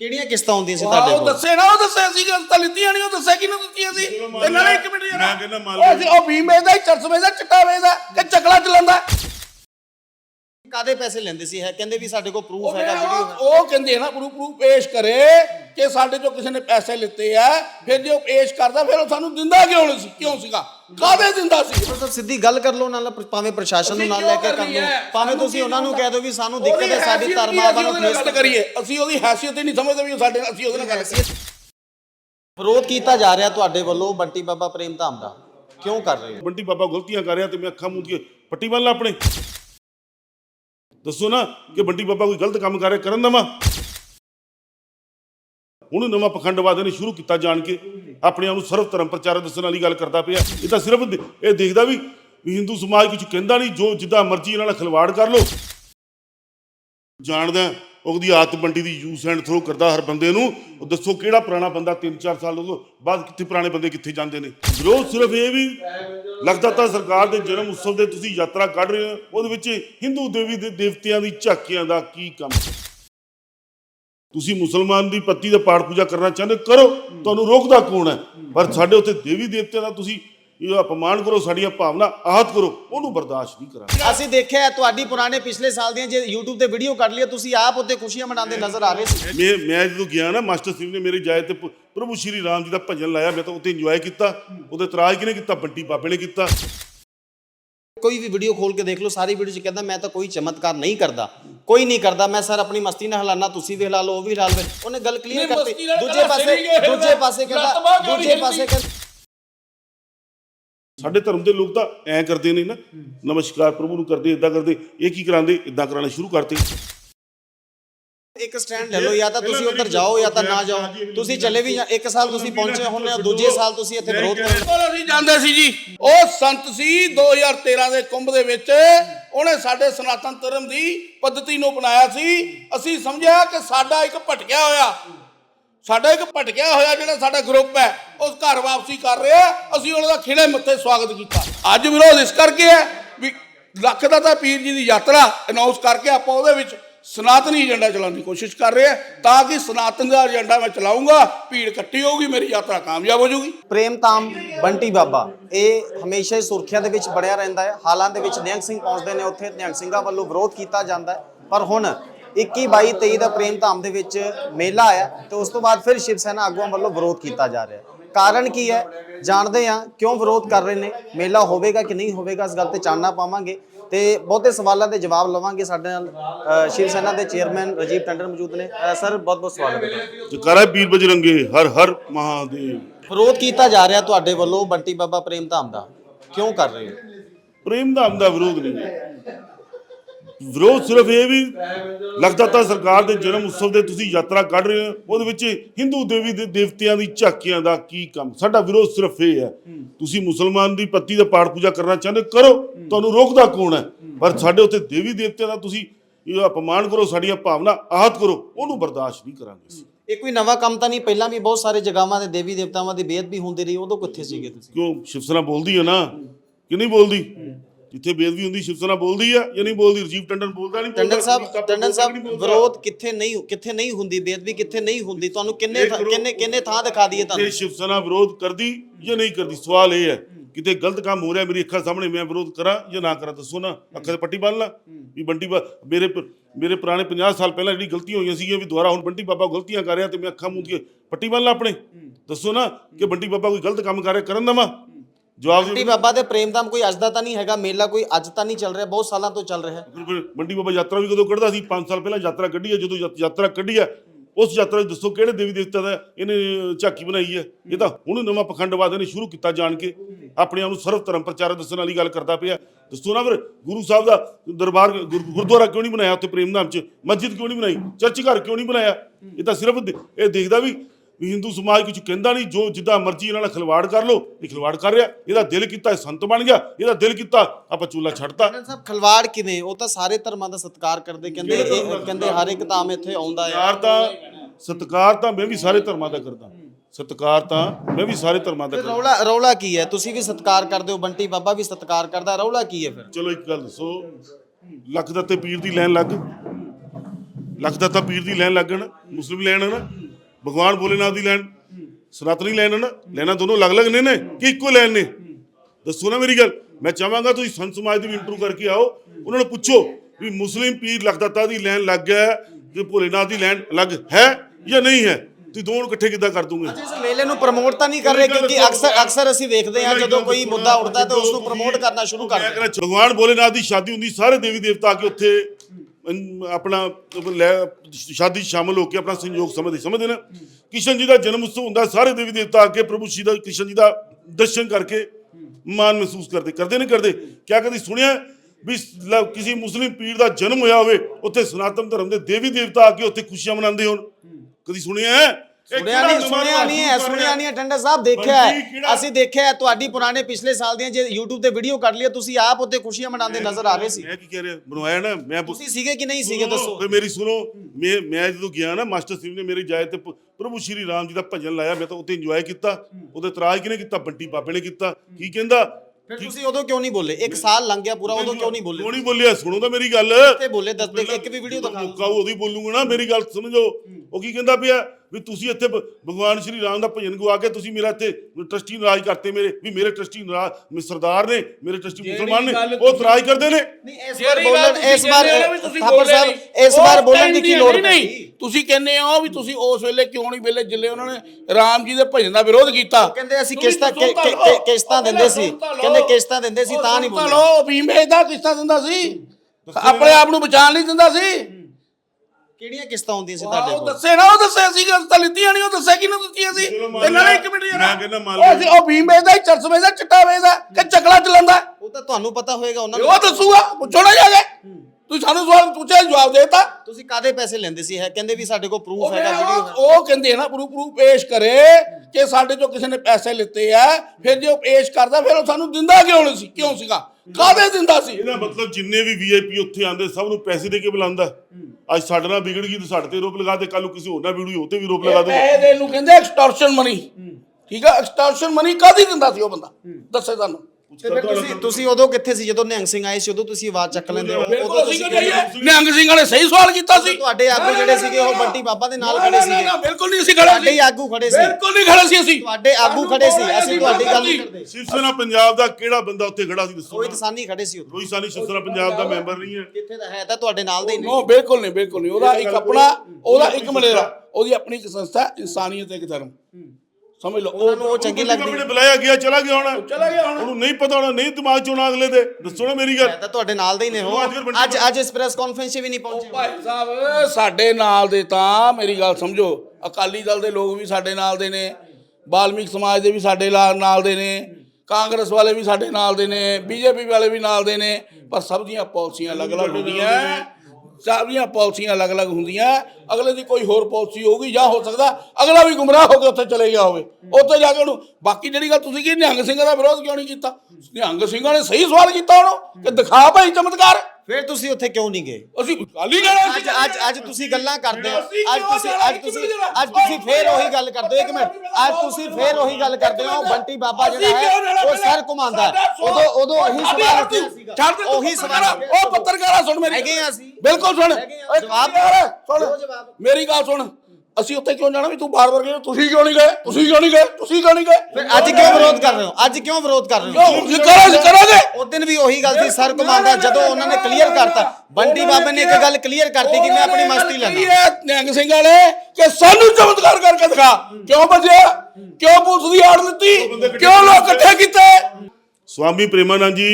ਕਿਹੜੀਆਂ ਕਿਸ਼ਤਾਂ ਹੁੰਦੀਆਂ ਸੀ ਤੁਹਾਡੇ ਉਹ ਕੋਲ? ਦੱਸੇ ਨਾ ਉਹ ਦੱਸੇ ਸੀ ਗੱਲ ਤਾਂ ਲਿੱਤੀਆਂ ਨਹੀਂ ਉਹ ਦੱਸਿਆ ਕਿਹਨੂੰ ਦਿੱਤੀਆਂ ਸੀ? ਤੇ ਨਾਲੇ ਇੱਕ ਮਿੰਟ ਯਾਰ ਮੈਂ ਕਹਿੰਦਾ ਮੰਨ ਉਹ ਅਸੀਂ- ਉਹ ਭੀਮ ਵੇਚਦਾ ਚਰਸ ਵੇਚਦਾ ਚਿੱਟਾ ਵੇਚਦਾ ਕਿ ਚੱਕਲਾ ਚਲਾਉਂਦਾ ਕਾਦੇ ਪੈਸੇ ਲੈਂਦੇ ਸੀ? ਹੈ ਕਹਿੰਦੇ ਵੀ ਸਾਡੇ ਕੋਲ ਉਹ ਪ੍ਰੂਫ ਹੈਗਾ ਵੀਡੀਓ ਉਹ ਉਹ ਕਹਿੰਦੇ ਨਾ ਪ੍ਰੂਫ ਪ੍ਰੂਫ ਪੇਸ਼ ਕਰੇ ਕਿ ਸਾਡੇ ਤੋਂ ਕਿਸੇ ਨੇ ਪੈਸੇ ਲਿੱਤੇ ਆ ਫਿਰ ਜੇ ਉਹ ਪੇਸ਼ ਕਰਦਾ ਫਿਰ ਉਹ ਸਾਨੂੰ ਦਿੰਦਾ ਕਿਉਂ ਨਹੀਂ ਸੀ ਕਿਉਂ ਸੀਗਾ? ਕਾਹਦੇ ਦਿੰਦਾ ਸੀ? ਸਭ ਸਿੱਧੀ ਗੱਲ ਕਰ ਲਓ ਨਾਲ ਭਾਵੇਂ ਪ੍ਰਸ਼ਾਸਨ ਨੂੰ ਨਾਲ ਲੈ ਕੇ ਹੈ? ਭਾਵੇਂ ਤੁਸੀਂ ਉਹਨਾਂ ਨੂੰ ਕਹਿ ਦਿਓ ਵੀ ਸਾਨੂੰ ਦਿੱਕਤ ਹੈ ਸਾਡੀ ਹੈਸੀਅਤ ਧਰਮ ਕੀ ਹੈ, ਆਵਾਂ ਅਸੀਂ ਨੂੰ ਫੇਸ ਗੱਲ ਕਰੀਏ? ਅਸੀਂ ਉਹਦੀ ਹੈਸੀਅਤ ਹੀ ਨਹੀਂ ਸਮਝਦੇ ਵੀ ਸਾਡੇ ਅਸੀਂ ਉਹਦੇ ਨਾਲ ਗੱਲ ਕਰੀਏ। ਵਿਰੋਧ ਕੀਤਾ ਜਾ ਰਿਹਾ ਤੁਹਾਡੇ ਵੱਲੋਂ ਬੰਟੀ ਬਾਬਾ ਪ੍ਰੇਮ ਧਾਮ ਦਾ। ਕਿਉਂ ਕਰ ਰਹੇ ਹੋ? ਬੰਟੀ ਬਾਬਾ ਗਲਤੀਆਂ ਕਰ ਰਿਹਾ ਤੇ ਮੈਂ ਅੱਖਾਂ ਮੂੰਦ ਕੇ ਪੱਟੀ ਬੰਨ ਲਾ ਆਪਣੇ। ਦੱਸੋ ਨਾ ਕਿ ਬੰਟੀ ਬਾਬਾ ਕੋਈ ਗਲਤ ਕੰਮ ਕਰ ਰਿਹਾ ਕਰਨ ਦਵਾਂ? ਹੁਣ ਨਵਾਂ ਪਖੰਡਵਾਦ ਨੇ ਸ਼ੁਰੂ ਕੀਤਾ ਜਾਣ ਕੇ, ਆਪਣੇ ਆਪ ਨੂੰ ਸਰਵ ਧਰਮ ਪ੍ਰਚਾਰਕ ਦੱਸਣ ਵਾਲੀ ਗੱਲ ਕਰਦਾ ਪਿਆ। ਇਹ ਤਾਂ ਸਿਰਫ ਇਹ ਦੇਖਦਾ ਵੀ ਹਿੰਦੂ ਸਮਾਜ ਕੁਝ ਕਹਿੰਦਾ ਨਹੀਂ, ਜੋ ਜਿੱਦਾਂ ਮਰਜ਼ੀ ਇਹਨਾਂ ਨਾਲ ਖਿਲਵਾੜ ਕਰ ਲੋ ਜਾਣਦਾ ਉਹਦੀ ਆਦਤ ਬੰਟੀ ਦੀ ਯੂਸ ਐਂਡ ਥਰੋ ਕਰਦਾ ਹਰ ਬੰਦੇ ਨੂੰ। ਉਹ ਦੱਸੋ ਕਿਹੜਾ ਪੁਰਾਣਾ ਬੰਦਾ 3-4 ਸਾਲ ਤੋਂ ਬਾਅਦ ਕਿੱਥੇ ਪੁਰਾਣੇ ਬੰਦੇ ਕਿੱਥੇ ਜਾਂਦੇ ਨੇ? ਵਿਰੋਧ ਸਿਰਫ ਇਹ ਵੀ ਲੱਗਦਾ ਤਾਂ ਸਰਕਾਰ ਦੇ ਜਨਮ ਉਤਸਵ ਦੇ ਤੁਸੀਂ ਯਾਤਰਾ ਕੱਢ ਰਹੇ ਹੋ, ਉਹਦੇ ਵਿੱਚ ਹਿੰਦੂ ਦੇਵੀ ਦੇ ਦੇਵਤਿਆਂ ਦੀ ਝਾਕੀਆਂ ਦਾ ਕੀ ਕੰਮ? ਤੁਸੀਂ ਮੁਸਲਮਾਨ ਦੀ ਪੱਤੀ ਦਾ ਪਾਠ ਪੂਜਾ ਕਰਨਾ ਚਾਹੁੰਦੇ ਕਰੋ। ਤੁਹਾਨੂੰ ਰੋਕਦਾ ਕੌਣ ਹੈ? ਪਰ ਸਾਡੇ ਉੱਤੇ ਦੇਵੀ ਦੇਵਤਿਆਂ ਦਾ ਤੁਸੀਂ ਇਹ ਅਪਮਾਨ ਕਰੋ ਸਾਡੀਆਂ ਭਾਵਨਾ ਆਹਤ ਕਰੋ ਉਹਨੂੰ ਬਰਦਾਸ਼ਤ ਨਹੀਂ ਕਰਾਂਗੇ। ਅਸੀਂ ਦੇਖਿਆ ਤੁਹਾਡੀ ਪੁਰਾਣੇ ਪਿਛਲੇ ਸਾਲ ਦੀਆਂ ਜੇ YouTube ਤੇ ਵੀਡੀਓ ਕੱਢ ਲਈ ਤੁਸੀਂ ਆਪ ਉੱਤੇ ਖੁਸ਼ੀਆਂ ਮਨਾਉਂਦੇ ਨਜ਼ਰ ਆ ਰਹੇ ਸੀ। ਮੈਂ ਮੈਂ ਜਦੋਂ ਗਿਆ ਨਾ ਮਾਸਟਰ ਸਿੰਘ ਨੇ ਮੇਰੇ ਜਾਏ ਤੇ ਪ੍ਰਭੂ ਸ਼੍ਰੀ ਰਾਮ ਜੀ ਦਾ ਭਜਨ ਲਾਇਆ ਮੈਂ ਤਾਂ ਉੱਥੇ ਇੰਜੋਏ ਕੀਤਾ। ਉਹਦੇ ਇਤਰਾਜ਼ ਕਿਹਨੇ ਕੀਤਾ? ਬੰਟੀ ਬਾਬੇ ਨੇ ਕੀਤਾ। ਕੋਈ ਵੀ ਵੀਡੀਓ ਖੋਲ ਕੇ ਦੇਖ ਲਓ ਸਾਰੀ ਵੀਡੀਓ 'ਚ ਕਹਿੰਦਾ ਮੈਂ ਤਾਂ ਕੋਈ ਚਮਤਕਾਰ ਨਹੀਂ ਕਰਦਾ ਕੋਈ ਨਹੀਂ ਕਰਦਾ ਮੈਂ ਸਰ ਆਪਣੀ ਮਸਤੀ ਨਾਲ ਹਲਾਨਾ ਤੁਸੀਂ ਵੀ ਹਿਲਾ ਲਓ ਉਹ ਵੀ ਹਿਲਾ ਲਵੇ ਉਹਨੇ ਗੱਲ ਕਲੀਅਰ ਕਰਤੀ। ਦੂਜੇ ਤਾਂ ਪਾਸੇ ਦੂਜੇ ਪਾਸੇ ਕਹਿੰਦਾ ਦੂਜੇ ਪਾਸੇ? ਕਹਿੰਦਾ ਸਾਡੇ ਧਰਮ ਦੇ ਲੋਕ ਤਾਂ ਐਂ ਕਰਦੇ ਨੇ ਨਾ ਨਮਸਕਾਰ ਪ੍ਰਭੂ ਨੂੰ ਕਰਦੇ ਇਦਾਂ ਕਰਦੇ ਇਹ ਕੀ ਕਰਾਉਂਦੇ? ਇਦਾਂ ਕਰਾਉਣਾ ਸ਼ੁਰੂ ਕਰਤੇ। ਇੱਕ ਸਟੈਂਡ ਲੈ ਲਓ ਜਾਂ ਤਾਂ ਤੁਸੀਂ ਉੱਧਰ ਜਾਓ ਜਾਂ ਤਾਂ ਨਾ ਜਾਓ। ਤੁਸੀਂ ਚਲੇ ਵੀ ਜਾਂ- ਇੱਕ ਸਾਲ ਤੁਸੀਂ ਪਹੁੰਚੇ ਹੁੰਦੇ ਹੋ ਦੂਜੇ ਸਾਲ ਤੁਸੀਂ ਇੱਥੇ ਵਿਰੋਧ ਕਰ। ਕੋਲ ਅਸੀਂ ਜਾਂਦੇ ਸੀ ਜੀ। ਉਹ ਸੰਤ ਸੀ 2013 ਦੇ ਕੁੰਭ ਦੇ ਵਿੱਚ। ਉਹਨੇ ਸਾਡੇ ਸਨਾਤਨ ਧਰਮ ਦੀ ਪੱਧਤੀ ਨੂੰ ਅਪਣਾਇਆ ਸੀ। ਅਸੀਂ ਸਮਝਿਆ ਕਿ ਸਾਡਾ ਇੱਕ ਭਟਕਿਆ ਹੋਇਆ। ਸਾਡਾ ਇੱਕ ਭਟਕਿਆ ਹੋਇਆ ਜਿਹੜਾ ਸਾਡਾ ਗਰੁੱਪ ਹੈ। ਉਸ ਘਰ ਵਾਪਸੀ ਕਰ ਰਿਹਾ। ਅਸੀਂ ਉਹਨਾਂ ਦਾ ਖਿੜੇ ਮੱਥੇ ਸਵਾਗਤ ਕੀਤਾ। ਅੱਜ ਵਿਰੋਧ ਇਸ ਕਰਕੇ ਹੈ ਵੀ ਲੱਖ ਦਾ ਤਾਂ ਪੀਰ ਜੀ ਦੀ ਯਾਤਰਾ ਅਨਾਉਂਸ ਕਰਕੇ ਆਪਾਂ ਉਹਦੇ ਵਿੱਚ ਸਨਾਤਨੀ ਏਜੰਡਾ ਚਲਾਉਣ ਦੀ ਕੋਸ਼ਿਸ਼ ਕਰ ਰਿਹਾ ਤਾਂ ਕਿ ਸਨਾਤਨ ਦਾ ਏਜੰਡਾ ਮੈਂ ਚਲਾਉਂਗਾ ਭੀੜ ਇਕੱਠੀ ਹੋਊਗੀ, ਮੇਰੀ ਯਾਤਰਾ ਕਾਮਯਾਬ ਹੋ ਜਾਊਗੀ। ਪ੍ਰੇਮ ਤਾਮ ਬੰਟੀ ਬਾਬਾ, ਇਹ ਹਮੇਸ਼ਾ ਹੀ ਸੁਰਖੀਆਂ ਦੇ ਵਿੱਚ ਬਣਿਆ ਰਹਿੰਦਾ ਹੈ। ਹਾਲਾਂ ਦੇ ਵਿੱਚ ਨਿਹੰਗ ਸਿੰਘ ਪਹੁੰਚਦੇ ਨੇ ਉੱਥੇ, ਨਿਹੰਗ ਸਿੰਘਾਂ ਵੱਲੋਂ ਵਿਰੋਧ ਕੀਤਾ ਜਾਂਦਾ ਹੈ। ਪਰ ਹੁਣ 21 22 23 ਦਾ ਪ੍ਰੇਮ ਧਾਮ ਦੇ ਵਿੱਚ ਮੇਲਾ ਆਇਆ ਤੇ ਉਸ ਤੋਂ ਬਾਅਦ ਫਿਰ ਸ਼ਿਵ ਸੈਨਾ ਆਗੂਆਂ ਵੱਲੋਂ ਵਿਰੋਧ ਕੀਤਾ ਜਾ ਰਿਹਾ ਹੈ। ਕਾਰਨ ਕੀ ਹੈ? ਜਾਣਦੇ ਹਾਂ ਕਿਉਂ ਵਿਰੋਧ ਕਰ ਰਹੇ ਨੇ? ਮੇਲਾ ਹੋਵੇਗਾ ਕਿ ਨਹੀਂ ਹੋਵੇਗਾ, ਇਸ ਗੱਲ ਤੇ ਚਾਨਣਾ ਪਾਵਾਂਗੇ। ਤੇ ਬਹੁਤੇ ਸਵਾਲਾਂ ਦੇ ਜਵਾਬ ਲਵਾਂਗੇ ਸਾਡੇ ਨਾਲ ਸ਼ਿਵ ਸੈਨਾ ਦੇ ਚੇਅਰਮੈਨ ਰਜੀਵ ਟੰਡਨ ਮੌਜੂਦ ਨੇ। ਸਰ ਬਹੁਤ ਬਹੁਤ ਸਵਾਗਤ ਹੈ ਜਕਾਰਾ ਪੀਰ ਬਜਰੰਗੇ ਹਰ ਹਰ ਮਹਾਦੇਵ। ਵਿਰੋਧ ਕੀਤਾ ਜਾ ਰਿਹਾ ਤੁਹਾਡੇ ਵੱਲੋਂ ਬੰਟੀ ਬਾਬਾ ਪ੍ਰੇਮ ਧਾਮ ਦਾ। ਕਿਉਂ ਕਰ ਰਹੇ ਹੋ? ਪ੍ਰੇਮ ਧਾਮ ਦਾ ਵਿਰੋਧ ਨਹੀਂ। ਵਿਰੋਧ ਸਿਰਫ ਇਹ ਵੀ ਲੱਗਦਾ ਤਾਂ ਸਰਕਾਰ ਦੇ ਜਨਮ ਉਤਸਵ ਦੇ ਤੁਸੀਂ ਯਾਤਰਾ ਕੱਢ ਰਹੇ ਹੋ ਉਹਦੇ ਵਿੱਚ ਹਿੰਦੂ ਦੇਵੀ ਦੇ ਦੇਵਤਿਆਂ ਦੀ ਝਾਕੀਆਂ ਦਾ ਕੀ ਕੰਮ? ਸਾਡਾ ਵਿਰੋਧ ਸਿਰਫ ਇਹ ਹੈ। ਤੁਸੀਂ ਮੁਸਲਮਾਨ ਦੀ ਪੱਤੀ ਦਾ ਪਾਠ ਪੂਜਾ ਕਰਨਾ ਚਾਹੁੰਦੇ ਕਰੋ। ਤੁਹਾਨੂੰ ਰੋਕਦਾ ਕੌਣ ਹੈ? ਪਰ ਸਾਡੇ ਉੱਤੇ ਦੇਵੀ ਦੇਵਤਿਆਂ ਦਾ ਤੁਸੀਂ ਇਹ ਅਪਮਾਨ ਕਰੋ ਸਾਡੀਆਂ ਭਾਵਨਾ ਆਹਤ ਕਰੋ ਉਹਨੂੰ ਬਰਦਾਸ਼ਤ ਨਹੀਂ ਕਰਾਂਗੇ ਅਸੀਂ। ਇਹ ਕੋਈ ਨਵਾਂ ਕੰਮ ਤਾਂ ਨਹੀਂ? ਪਹਿਲਾਂ ਵੀ ਬਹੁਤ ਸਾਰੇ ਜਗਾਵਾਂ ਦੇ ਦੇਵੀ ਦੇਵਤਾਵਾਂ ਦੀ ਬੇਅਦਬੀ ਹੁੰਦੀ ਰਹੀ ਉਦੋਂ ਕਿੱਥੇ ਸੀਗੇ ਤੁਸੀਂ? ਕਿਉਂ? ਸ਼ਿਵਸਨਾ ਬੋਲਦੀ ਹੈ ਨਾ। ਕਿ ਨਹੀਂ ਬੋਲਦੀ? ਜਿੱਥੇ ਬੇਦਬੀ ਹੁੰਦੀ ਸ਼ਿਵਸਨਾ ਬੋਲਦੀ ਆ ਜਾਂ ਨਹੀਂ ਬੋਲਦੀ ਰਜੀਵ ਟੰਡਨ ਬੋਲਦਾ ਨਹੀਂ ਟੰਡਨ ਸਾਹਿਬ ਟੰਡਨ ਸਾਹਿਬ? ਵਿਰੋਧ ਕਿੱਥੇ ਨਹੀਂ ਕਿੱਥੇ ਨਹੀਂ ਹੁੰਦੀ ਬੇਅਦਬੀ ਕਿੱਥੇ ਨਹੀਂ ਹੁੰਦੀ? ਤੁਹਾਨੂੰ ਕਿੰਨੇ ਕਿੰਨੇ ਕਿੰਨੇ ਥਾਂ ਦਿਖਾ ਦਈਏ ਤੁਹਾਨੂੰ? ਸ਼ਿਵਸਨਾ ਵਿਰੋਧ ਕਰਦੀ ਜਾਂ ਨਹੀਂ ਕਰਦੀ? ਸਵਾਲ ਇਹ ਹੈ ਕਿਤੇ ਗਲਤ ਕੰਮ ਹੋ ਰਿਹਾ ਮੇਰੀ ਅੱਖਾਂ ਸਾਹਮਣੇ ਮੈਂ ਵਿਰੋਧ ਕਰਾਂ ਜਾਂ ਨਾ ਕਰਾਂ ਦੱਸੋ ਨਾ ਅੱਖਾਂ ਤੇ ਪੱਟੀ ਬੰਨ ਲਾ ਵੀ ਬੰਟੀ ਮੇਰੇ ਮੇਰੇ ਪੁਰਾਣੇ 50 ਸਾਲ ਪਹਿਲਾਂ ਜਿਹੜੀ ਗਲਤੀਆਂ ਹੋਈਆਂ ਸੀਗੀਆਂ ਵੀ ਦੁਬਾਰਾ ਹੁਣ ਬੰਟੀ ਬਾਬਾ ਗਲਤੀਆਂ ਕਰ ਰਿਹਾ ਤੇ ਮੈਂ ਅੱਖਾਂ ਕੇ ਪੱਟੀ ਬੰਨ ਲਾ ਆਪਣੇ। ਦੱਸੋ ਨਾ ਕਿ ਬੰਟੀ ਬਾਬਾ ਕੋਈ ਗਲਤ ਕੰਮ ਕਰ ਰਿਹਾ ਕਰਨ ਦਵਾਂ ਜਵਾਬ ਬੰਟੀ ਦਿਓ। ਬਾਬਾ ਦੇ ਪ੍ਰੇਮਧਾਮ ਕੋਈ ਅੱਜ ਦਾ ਤਾਂ ਨਹੀਂ ਹੈਗਾ ਮੇਲਾ ਕੋਈ ਅੱਜ ਤਾਂ ਨਹੀਂ ਚੱਲ ਰਿਹਾ ਬਹੁਤ ਸਾਲਾਂ ਤੋਂ ਚੱਲ ਰਿਹਾ। ਹੈ ਬੰਟੀ ਬਾਬਾ ਯਾਤਰਾ ਵੀ ਕਦੋਂ ਕੱਢਦਾ ਸੀ? 5 ਸਾਲ ਪਹਿਲਾਂ ਯਾਤਰਾ ਕੱਢੀ ਹੈ ਜਦੋਂ ਯਾ- ਯਾਤਰਾ ਕੱਢੀ ਹੈ ਉਸ ਯਾਤਰਾ 'ਚ ਦੱਸੋ ਕਿਹੜੇ ਦੇਵੀ ਦੇਵਤਾ ਦਾ ਇਹਨੇ ਝਾਕੀ ਬਣਾਈ ਹੈ? ਇਹ ਤਾਂ ਹੁਣ ਨਵਾਂ ਪਖੰਡਵਾਦ ਨੇ ਸ਼ੁਰੂ ਕੀਤਾ ਜਾਣ ਕੇ। ਆਪਣੇ ਆਪ ਨੂੰ ਸਰਵ ਧਰਮ ਪ੍ਰਚਾਰਕ ਦੱਸਣ ਵਾਲੀ ਗੱਲ ਕਰਦਾ ਪਿਆ। ਦੱਸੋ ਨਾ ਫਿਰ ਗੁਰੂ ਸਾਹਿਬ ਦਾ ਦਰਬਾਰ ਗੁਰ- ਗੁਰਦੁਆਰਾ ਕਿਉਂ ਨਹੀਂ ਬਣਾਇਆ ਉੱਥੇ ਪ੍ਰੇਮਧਾਮ 'ਚ? ਮਸਜਿਦ ਕਿਉਂ ਨਹੀਂ ਬਣਾਈ? ਚਰਚ ਘਰ ਕਿਉਂ ਨਹੀਂ ਬਣਾਇਆ? ਇਹ ਤਾਂ ਸਿਰਫ ਦੇ- ਇਹ ਦੇਖਦਾ ਵੀ ਵੀ ਹਿੰਦੂ ਸਮਾਜ ਕੁਝ ਕਹਿੰਦਾ ਨਹੀਂ ਜੋ ਜਿੱਦਾਂ ਮਰਜ਼ੀ ਇਹਨਾਂ ਨਾਲ ਖਿਲਵਾੜ ਕਰ ਲੋ ਇਹ ਖਿਲਵਾੜ ਕਰ ਰਿਹਾ ਇਹਦਾ ਦਿਲ ਕੀਤਾ ਇਹ ਸੰਤ ਬਣ ਗਿਆ ਇਹਦਾ ਦਿਲ ਕੀਤਾ ਆਪਾਂ ਚੂਲਾ ਛੱਡਤਾ। ਸਾਹਿਬ ਖਲਵਾੜ ਕਿਵੇਂ? ਉਹ ਤਾਂ ਸਾਰੇ ਧਰਮਾਂ ਦਾ ਸਤਿਕਾਰ ਕਰਦੇ ਕਹਿੰਦੇ ਇਹ ਕਹਿੰਦੇ ਹਰ ਇੱਕ ਧਾਮ ਇੱਥੇ ਆਉਂਦਾ ਹੈ ਸਤਿਕਾਰ ਤਾਂ ਸਤਿਕਾਰ ਤਾਂ ਮੈਂ ਵੀ ਸਾਰੇ ਧਰਮਾਂ ਦਾ ਕਰਦਾ। ਸਤਿਕਾਰ ਤਾਂ ਮੈਂ ਵੀ ਸਾਰੇ ਧਰਮਾਂ ਦਾ ਕਰਦਾ। ਰੌਲਾ ਰੌਲਾ ਕੀ ਹੈ? ਤੁਸੀਂ ਵੀ ਸਤਿਕਾਰ ਕਰਦੇ ਹੋ ਬੰਟੀ ਬਾਬਾ ਵੀ ਸਤਿਕਾਰ ਕਰਦਾ ਰੌਲਾ ਕੀ ਹੈ ਫਿਰ? ਚਲੋ ਇੱਕ ਗੱਲ ਦੱਸੋ ਲੱਖ ਦਾ ਤੇ ਪੀਰ ਦੀ ਲਾਈਨ ਲੱਗ। ਲਖਦਾਤਾ ਪੀਰ ਦੀ ਲੈਣ ਲੱਗਣ ਮੁਸਲਿਮ ਲੈਣ ਹੈ ਨਾ। ਭਗਵਾਨ ਭੋਲੇਨਾਥ ਦੀ ਲੈਣ ਸਨਾਤਨੀ ਲੈਣ ਹੈ ਨਾ ਲੈਣਾ ਦੋਨੋਂ ਅਲੱਗ-ਅਲੱਗ ਨੇ ਨੇ ਕਿ ਇੱਕੋ ਲੈਣ ਨੇ? ਦੱਸੋ ਨਾ ਮੇਰੀ ਗੱਲ ਮੈਂ ਚਾਹਾਂਗਾ ਤੁਸੀਂ ਸੰਤ ਸਮਾਜ ਦੀ ਵੀ ਇੰਟਰਵਿਊ ਕਰਕੇ ਆਓ ਉਹਨਾਂ ਨੂੰ ਪੁੱਛੋ ਵੀ ਮੁਸਲਿਮ ਪੀਰ ਲਖਦਾਤਾ ਦੀ ਲੈਣ ਲੱਗ ਗਿਆ ਹੈ ਕਿ ਭੋਲੇਨਾਥ ਦੀ ਲੈਣ ਅਲੱਗ ਹੈ ਜਾਂ ਨਹੀਂ ਹੈ? ਤੁਸੀਂ ਦੋਨੋਂ ਇਕੱਠੇ ਕਿੱਦਾਂ ਕਰ ਦੂੰਗੇ? ਇਸ ਵੇਲੇ ਨੂੰ ਪ੍ਰਮੋਟ ਤਾਂ ਨਹੀਂ ਕਰ ਰਹੇ ਕਿਉਂਕਿ ਅਕਸਰ ਅਕਸਰ ਅਸੀਂ ਵੇਖਦੇ ਹਾਂ ਜਦੋਂ ਕੋਈ ਮੁੱਦਾ ਉੱਠਦਾ ਤਾਂ ਉਸ ਨੂੰ ਪ੍ਰਮੋਟ ਕਰਨਾ ਸ਼ੁਰੂ ਕਰ ਦਿੰਦੇ ਭਗਵਾਨ ਭੋਲੇਨਾਥ ਦੀ ਸ਼ਾਦੀ ਹੁੰਦੀ ਸਾਰੇ ਦੇਵੀ ਦੇਵਤਾ ਆ ਕੇ ਉੱਥੇ ਆਪਣਾ, ਲੈ- ਸ਼ਾਦੀ 'ਚ ਸ਼ਾਮਲ ਹੋ ਕੇ ਆਪਣਾ ਸੰਯੋਗ ਸਮਝਦੇ ਸਮਝਦੇ ਨਾ? ਕ੍ਰਿਸ਼ਨ ਜੀ ਦਾ ਜਨਮ ਉਤਸਵ ਹੁੰਦਾ, ਸਾਰੇ ਦੇਵੀ ਦੇਵਤਾ ਆ ਕੇ ਪ੍ਰਭੂ ਸ਼੍ਰੀ ਦਾ, ਕ੍ਰਿਸ਼ਨ ਜੀ ਦਾ ਦਰਸ਼ਨ ਕਰਕੇ ਮਾਣ ਮਹਿਸੂਸ ਕਰਦੇ ਕਰਦੇ ਨਹੀਂ ਕਰਦੇ? ਕਿਆ ਕਦੀ ਸੁਣਿਆ ਵੀ ਕਿਸੇ ਮੁਸਲਿਮ ਪੀਰ ਦਾ ਜਨਮ ਹੋਇਆ ਹੋਵੇ, ਉੱਥੇ ਸਨਾਤਨ ਧਰਮ ਦੇ ਦੇਵੀ ਦੇਵਤਾ ਆ ਕੇ ਉੱਥੇ ਖੁਸ਼ੀਆਂ ਮਨਾਉਂਦੇ ਹੋਣ? ਕਦੀ ਸੁਣਿਆ ਹੈ? ਸੁਣਿਆ ਨਹੀਂ ਸੁਣਿਆ ਨਹੀਂ ਹੈ ਸੁਣਿਆ? ਨਹੀਂ ਹੈ ਟੰਡਾ ਸਾਹਿਬ ਦੇਖਿਆ ਹੈ ਅਸੀਂ ਦੇਖਿਆ ਹੈ ਤੁਹਾਡੀ ਪੁਰਾਣੇ ਪਿਛਲੇ ਸਾਲ ਦੀਆਂ ਜੇ YouTube ਤੇ ਵੀਡੀਓ ਕੱਢ ਲਈ ਤੁਸੀਂ ਆਪ ਉੱਤੇ ਖੁਸ਼ੀਆਂ ਮਨਾਉਂਦੇ ਨਜ਼ਰ ਆ ਰਹੇ ਸੀ। ਮੈਂ ਕੀ ਕਹਿ ਰਿਹਾ? ਬਣਵਾਇਆ ਨਾ ਮੈਂ ਤੁਸੀਂ ਸੀਗੇ ਕਿ ਨਹੀਂ ਸੀਗੇ ਦੱਸੋ। ਫਿਰ ਮੇਰੀ ਸੁਣੋ ਮੈਂ ਮੈਂ ਜਦੋਂ ਗਿਆ ਨਾ ਮਾਸਟਰ ਸਿੰਘ ਨੇ ਮੇਰੇ ਜਾਏ ਤੇ ਪ੍ਰਭੂ ਸ਼੍ਰੀ ਰਾਮ ਜੀ ਦਾ ਭਜਨ ਲਾਇਆ ਮੈਂ ਤਾਂ ਉੱਥੇ ਇੰਜੋਏ ਕੀਤਾ। ਉਹਦੇ ਇਤਰਾਜ਼ ਕਿਹਨੇ ਕੀਤਾ? ਬੰਟੀ ਬਾਬੇ ਨੇ ਕੀਤਾ। ਕੀ ਕਹਿੰਦਾ? ਫਿਰ ਤੁਸੀਂ ਉਦੋਂ ਕਿਉਂ ਨਹੀਂ ਬੋਲੇ? ਇੱਕ ਸਾਲ ਲੰਘ ਗਿਆ ਪੂਰਾ ਉਦੋਂ ਕਿਉਂ ਨਹੀਂ ਬੋਲੇ? ਕਿਉਂ ਨਹੀਂ ਬੋਲਿਆ? ਸੁਣੋ ਤਾਂ ਮੇਰੀ ਗੱਲ। ਤੇ ਬੋਲੇ? ਦੱਸ ਦੇ ਇੱਕ ਵੀ ਵੀਡੀਓ ਦਿਖਾ ਮੌਕਾ ਉਹਦੀ ਬੋਲੂਗਾ ਨਾ ਮੇਰੀ ਗੱਲ ਸਮਝੋ। ਉਹ ਕੀ ਕਹਿੰਦਾ ਪਿਆ ਵੀ ਤੁਸੀਂ ਇੱਥੇ ਭਗਵਾਨ ਸ਼੍ਰੀ ਰਾਮ ਦਾ ਭਜਨ ਗਵਾ ਕੇ ਤੁਸੀਂ ਮੇਰਾ ਇੱਥੇ ਟਰਸਟੀ ਨਾਰਾਜ਼ ਕਰਤੇ ਮੇਰੇ ਵੀ ਮੇਰੇ ਟਰਸਟੀ ਨਾਰਾਜ਼ ਸਰਦਾਰ ਨੇ ਮੇਰੇ ਟਰਸਟੀ ਮੁਸਲਮਾਨ ਨੇ ਉਹ ਇਤਰਾਜ਼ ਕਰਦੇ ਨੇ। ਨਹੀਂ ਇਸ ਵਾਰ ਜਿਹੜੀ ਗੱਲ ਬੋਲਣ ਤੁਸੀਂ ਇਸ ਵਾਰ ਕਹਿੰਦੇ ਹੋ ਵੀ ਤੁਸੀਂ ਥਾਪਰ ਬੋਲੇ ਸਾਹਿਬ ਨਹੀਂ। ਇਸ ਵਾਰ ਉਹ ਬੋਲਣ ਦੀ ਕੀ time ਲੋੜ ਨਹੀਂ, ਪਈ? ਨਹੀਂ। ਤੁਸੀਂ ਕਹਿੰਦੇ ਹੋ ਵੀ ਤੁਸੀਂ ਉਸ ਵੇਲੇ ਕਿਉਂ ਨਹੀਂ ਵੇਲੇ ਜਿੱਲੇ ਉਹਨਾਂ ਨੇ ਰਾਮ ਜੀ ਦੇ ਭਜਨ ਦਾ ਵਿਰੋਧ ਕੀਤਾ? ਕਹਿੰਦੇ ਅਸੀਂ ਕਿਸ਼ਤਾਂ ਕਿਸ਼ਤਾਂ ਦਿੰਦੇ ਸੀ। ਕਹਿੰਦੇ ਕਿਸ਼ਤਾਂ ਦਿੰਦੇ ਸੀ ਤਾਂ ਨਹੀਂ ਸੁਣ ਤਾਂ ਬੋਲੇ ਲਓ। ਭੀਮੇ ਦਾ ਕਿਸ਼ਤਾਂ ਦਿੰਦਾ ਸੀ। ਆਪਣੇ ਆਪ ਨੂੰ ਬਚਾਉਣ ਨਹੀਂ ਦਿੰਦਾ ਸੀ। ਕਿਹੜੀਆਂ ਕਿਸ਼ਤਾਂ ਹੁੰਦੀਆਂ ਸੀ ਤੁਹਾਡੇ ਉਹ ਕੋਲ? ਦੱਸੇ ਨਾ ਉਹ ਦੱਸੇ ਸੀ ਗੱਲ ਤਾਂ ਲਿੱਤੀਆਂ ਨਹੀਂ ਉਹ ਦੱਸੇ ਕਿਹਨੂੰ ਦਿੱਤੀਆਂ ਸੀ? ਤੇ ਨਾਲੇ। ਇੱਕ ਮਿੰਟ ਯਾਰ ਮੈਂ ਕਹਿੰਦਾ ਮੰਨ ਉਹ ਅਸੀਂ- ਉਹ ਭੀਮ ਵੇਚਦਾ ਚਰਸ ਵੇਚਦਾ ਚਿੱਟਾ ਵੇਚਦਾ ਕਿ ਚੱਕਲਾ ਚਲਾਉਂਦਾ ਉਹ ਤਾਂ ਤੁਹਾਨੂੰ ਪਤਾ ਹੋਏਗਾ ਉਹਨਾਂ ਉਹ ਦੱਸੂਗਾ ਪੁੱਛੋ ਨਾ ਜਾ ਕੇ। ਤੂੰ ਸਾਨੂੰ ਸਵਾਲ ਪੁੱਛਿਆ ਜਵਾਬ ਦੇਤਾ। ਤੁਸੀਂ ਕਾਦੇ ਪੈਸੇ ਲੈਂਦੇ ਸੀ? ਹੈ ਕਹਿੰਦੇ ਵੀ ਸਾਡੇ ਕੋਲ ਪ੍ਰੂਫ ਉਹ ਹੈਗਾ ਕਹਿੰਦੇ ਵੀਡੀਓ ਉਹ- ਉਹ ਕਹਿੰਦੇ ਨਾ ਪ੍ਰੂਫ ਪ੍ਰੂਫ ਪੇਸ਼ ਕਰੇ ਕਿ ਸਾਡੇ ਤੋਂ ਕਿਸੇ ਨੇ ਪੈਸੇ ਲਿੱਤੇ ਆ ਫਿਰ ਜੇ ਉਹ ਪੇਸ਼ ਕਰਦਾ ਫਿਰ ਉਹ ਸਾਨੂੰ ਦਿੰਦਾ ਕਿਉਂ ਨਹੀਂ ਸੀ? ਕਿਉਂ ਸੀਗਾ? ਕਾਹਦੇ ਦਿੰਦਾ ਸੀ। ਇਹਦਾ ਮਤਲਬ ਜਿੰਨੇ ਵੀ ਵੀਆਈਪੀ ਉੱਥੇ ਆਂਦੇ ਸਭ ਨੂੰ ਪੈਸੇ ਦੇ ਕੇ ਬੁਲਾਉਂਦਾ। ਅੱਜ ਸਾਡੇ ਨਾਲ ਵਿਗੜ ਗਈ ਤੇ ਸਾਡੇ ਤੇ ਰੋਪ ਲਗਾ ਦੇ ਕੱਲ ਨੂੰ ਕਿਸੇ ਹੋਰ ਨਾਲ ਵੀਡੀਓ ਉਹ ਤੇ ਵੀ ਰੋਪ ਲਗਾ ਦੂਗਾ ਪੈਸੇ ਦੇਣ ਨੂੰ ਕਹਿੰਦੇ ਐਕਸਟੋਰਸ਼ਨ ਮਨੀ ਠੀਕ ਆ? ਐਕਸਟੋਰਸ਼ਨ ਮਨੀ ਕਾਹਦੀ ਦਿੰਦਾ ਸੀ ਉਹ ਬੰਦਾ? ਦੱਸੇ ਸਾਨੂੰ। ਤੇ ਫਿਰ ਤੁਸੀਂ ਤੁਸੀਂ ਉਦੋਂ ਕਿੱਥੇ ਸੀ? ਜਦੋਂ ਨਿਹੰਗ ਸਿੰਘ ਆਏ ਸੀ ਉਦੋਂ ਤੁਸੀਂ ਆਵਾਜ਼ ਚੱਕ ਲੈਂਦੇ ਹੋ? ਉਦੋਂ ਤੁਸੀਂ ਕਿਉਂ ਨਿਹੰਗ ਸਿੰਘਾਂ ਨੇ ਸਹੀ ਸਵਾਲ ਕੀਤਾ ਸੀ। ਤੁਹਾਡੇ ਆਗੂ ਜਿਹੜੇ ਸੀਗੇ ਉਹ ਬੰਟੀ ਬਾਬਾ ਦੇ ਨਾਲ ਖੜੇ ਸੀਗੇ ਨਾ, ਬਿਲਕੁਲ ਨਹੀਂ ਅਸੀਂ ਖੜੇ ਤੁਹਾਡੇ ਹੀ ਸੀ। ਆਗੂ ਖੜੇ ਸੀ। ਬਿਲਕੁਲ ਨਹੀਂ ਖੜੇ ਸੀ ਅਸੀਂ। ਤੁਹਾਡੇ ਆਗੂ ਖੜੇ ਸੀ। ਅਸੀਂ ਤੁਹਾਡੀ ਗੱਲ ਨਹੀਂ ਕਰਦੇ। ਸ਼ਿਵ ਸੈਨਾ ਪੰਜਾਬ ਦਾ ਕਿਹੜਾ ਬੰਦਾ ਉੱਥੇ ਖੜਾ ਸੀ? ਦੱਸੋ ਕੋਈ ਕਿਸਾਨੀ ਖੜੇ ਸੀ ਉੱਥੇ। ਕੋਈ ਸਾਨੀ ਸ਼ਿਵ ਸੈਨਾ ਪੰਜਾਬ ਦਾ ਮੈਂਬਰ ਨਹੀਂ ਹੈ। ਕਿੱਥੇ ਦਾ ਹੈ ਤਾਂ ਤੁਹਾਡੇ ਨਾਲ ਦੇ ਹੀ ਨੇ ਨੋ ਬਿਲਕੁਲ ਨਹੀਂ ਬਿਲਕੁਲ ਨਹੀਂ। ਉਹਦਾ ਇੱਕ ਆਪਣਾ ਉਹਦਾ ਇੱਕ ਮਲੇਰਾ। ਉਹਦੀ ਆਪਣੀ ਇੱਕ ਸੰਸਥਾ ਇਨਸਾਨੀਅਤ ਇੱਕ ਧਰਮ। ਸਮਝ ਲਓ। ਉਹਨਾਂ ਨੂੰ ਉਹ ਚੰਗੀ ਲੱਗਦੀ। ਆਪਣੇ ਬੁਲਾਇਆ ਗਿਆ ਚਲਾ ਗਿਆ ਹੁਣ। ਚਲਾ ਗਿਆ ਹੁਣ। ਉਹਨੂੰ ਨਹੀਂ ਪਤਾ ਹੋਣਾ ਨਹੀਂ ਦਿਮਾਗ ਚ ਅਗਲੇ ਦੇ। ਦੱਸੋ ਨਾ ਮੇਰੀ ਗੱਲ। ਤਾਂ ਤੁਹਾਡੇ ਨਾਲ ਦੇ ਹੀ ਨੇ ਉਹ ਅੱਜ ਅੱਜ ਇਸ ਪ੍ਰੈਸ ਕਾਨਫਰੰਸ 'ਚ ਵੀ ਨਹੀਂ ਪਹੁੰਚੇ। ਭਾਈ ਸਾਹਿਬ ਸਾਡੇ ਨਾਲ ਦੇ ਤਾਂ ਮੇਰੀ ਗੱਲ ਸਮਝੋ ਅਕਾਲੀ ਦਲ ਦੇ ਲੋਕ ਵੀ ਸਾਡੇ ਨਾਲ ਦੇ ਨੇ ਬਾਲਮੀਕ ਸਮਾਜ ਦੇ ਵੀ ਸਾਡੇ ਨਾਲ ਦੇ ਨੇ ਕਾਂਗਰਸ ਵਾਲੇ ਵੀ ਸਾਡੇ ਨਾਲ ਦੇ ਨੇ ਬੀਜੇਪੀ ਵਾਲੇ ਵੀ ਨਾਲ ਦੇ ਨੇ ਪਰ ਸਭ ਦੀਆਂ ਪਾਲਿਸੀਆਂ ਅਲੱਗ-ਅਲੱਗ ਹੁੰਦੀਆਂ। ਸਾਰੀਆਂ ਦੀਆਂ ਪਾਲਿਸੀਆਂ ਅਲੱਗ-ਅਲੱਗ ਹੁੰਦੀਆਂ, ਅਗਲੇ ਦੀ ਕੋਈ ਹੋਰ ਪਾਲਿਸੀ ਹੋਊਗੀ ਜਾਂ ਹੋ ਸਕਦਾ ਅਗਲਾ ਵੀ ਗੁੰਮਰਾਹ ਹੋ ਕੇ ਉੱਥੇ ਚਲੇ ਗਿਆ ਹੋਵੇ। ਉੱਥੇ ਜਾ ਕੇ ਉਹਨੂੰ ਬਾਕੀ ਜਿਹੜੀ ਗੱਲ ਤੁਸੀਂ ਕੀ, ਨਿਹੰਗ ਸਿੰਘਾਂ ਦਾ ਵਿਰੋਧ ਕਿਉਂ ਨਹੀਂ ਕੀਤਾ? ਨਿਹੰਗ ਸਿੰਘਾਂ ਨੇ ਸਹੀ ਸਵਾਲ ਕੀਤਾ ਉਹਨੂੰ ਕਿ ਦਿਖਾ ਭਾਈ ਚਮਤਕਾਰ। ਫਿਰ ਤੁਸੀਂ ਉੱਥੇ ਕਿਉਂ ਨਹੀਂ ਗਏ? ਅਸੀਂ ਕਾਲੀ ਗਏ ਅੱਜ ਅੱਜ ਅੱਜ ਤੁਸੀਂ ਗੱਲਾਂ ਕਰਦੇ ਹੋ। ਅੱਜ ਤੁਸੀਂ ਅੱਜ ਤੁਸੀਂ ਅੱਜ ਤੁਸੀਂ ਫੇਰ ਉਹੀ ਗੱਲ ਕਰਦੇ ਹੋ। ਇੱਕ ਮਿੰਟ। ਅੱਜ ਤੁਸੀਂ ਫੇਰ ਉਹੀ ਗੱਲ ਕਰਦੇ ਹੋ। ਬੰਟੀ ਬਾਬਾ ਜਿਹੜਾ ਹੈ ਉਹ ਸਰ ਘੁਮਾਉਂਦਾ। ਉਦੋਂ ਉਦੋਂ ਉਹੀ ਸਵਾਲ ਉੱਠਿਆ ਸੀਗਾ ਉਹੀ ਸਵਾਲ ਉਹ ਪੱਤਰਕਾਰਾ ਸੁਣ ਮੇਰੀ। ਹੈਗੇ ਆ ਅਸੀਂ। ਬਿਲਕੁਲ ਸੁਣ। ਜਵਾਬ ਸੁਣ। ਮੇਰੀ ਗੱਲ ਸੁਣ। ਅਸੀਂ ਉੱਥੇ ਕਿਉਂ ਜਾਣਾ ਵੀ ਤੂੰ ਬਾਰ-ਬਾਰ ਗਏ ਤੁਸੀਂ ਕਿਉਂ ਨਹੀਂ ਗਏ? ਤੁਸੀਂ ਕਿਉਂ ਨਹੀਂ ਗਏ? ਤੁਸੀਂ ਕਿਉਂ ਨਹੀਂ ਗਏ? ਫਿਰ ਅੱਜ ਕਿਉਂ ਵਿਰੋਧ ਕਰ ਰਹੇ ਹੋ? ਅੱਜ ਕਿਉਂ ਵਿਰੋਧ ਕਰ ਰਹੇ ਹੋ? ਕਿਉਂ? ਕਰੋਗੇ ਕਰੋਗੇ। ਉਸ ਦਿਨ ਵੀ ਉਹੀ ਗੱਲ ਸੀ ਸਰ ਘੁਮਾਉਂਦਾ ਜਦੋਂ ਉਹਨਾਂ ਨੇ ਕਲੀਅਰ ਕਰਤਾ। ਬੰਟੀ ਬਾਬੇ ਨੇ ਇੱਕ ਗੱਲ ਕਲੀਅਰ ਕਰਤੀ ਕਿ ਮੈਂ ਆਪਣੀ ਮਸਤੀ ਲੈਣਾ ਲੈਣਾ ਨਿਹੰਗ ਸਿੰਘ ਵਾਲੇ ਕਿ ਸਾਨੂੰ ਚਮਤਕਾਰ ਕਰਕੇ ਦਿਖਾ। ਕਿਉਂ ਭੱਜਿਆ? ਕਿਉਂ ਪੁਲਿਸ ਦੀ ਆੜ ਦਿੱਤੀ? ਕਿਉਂ ਲੋਕ ਇਕੱਠੇ ਕੀਤੇ? ਸਵਾਮੀ ਪ੍ਰੇਮਾਨੰਦ ਜੀ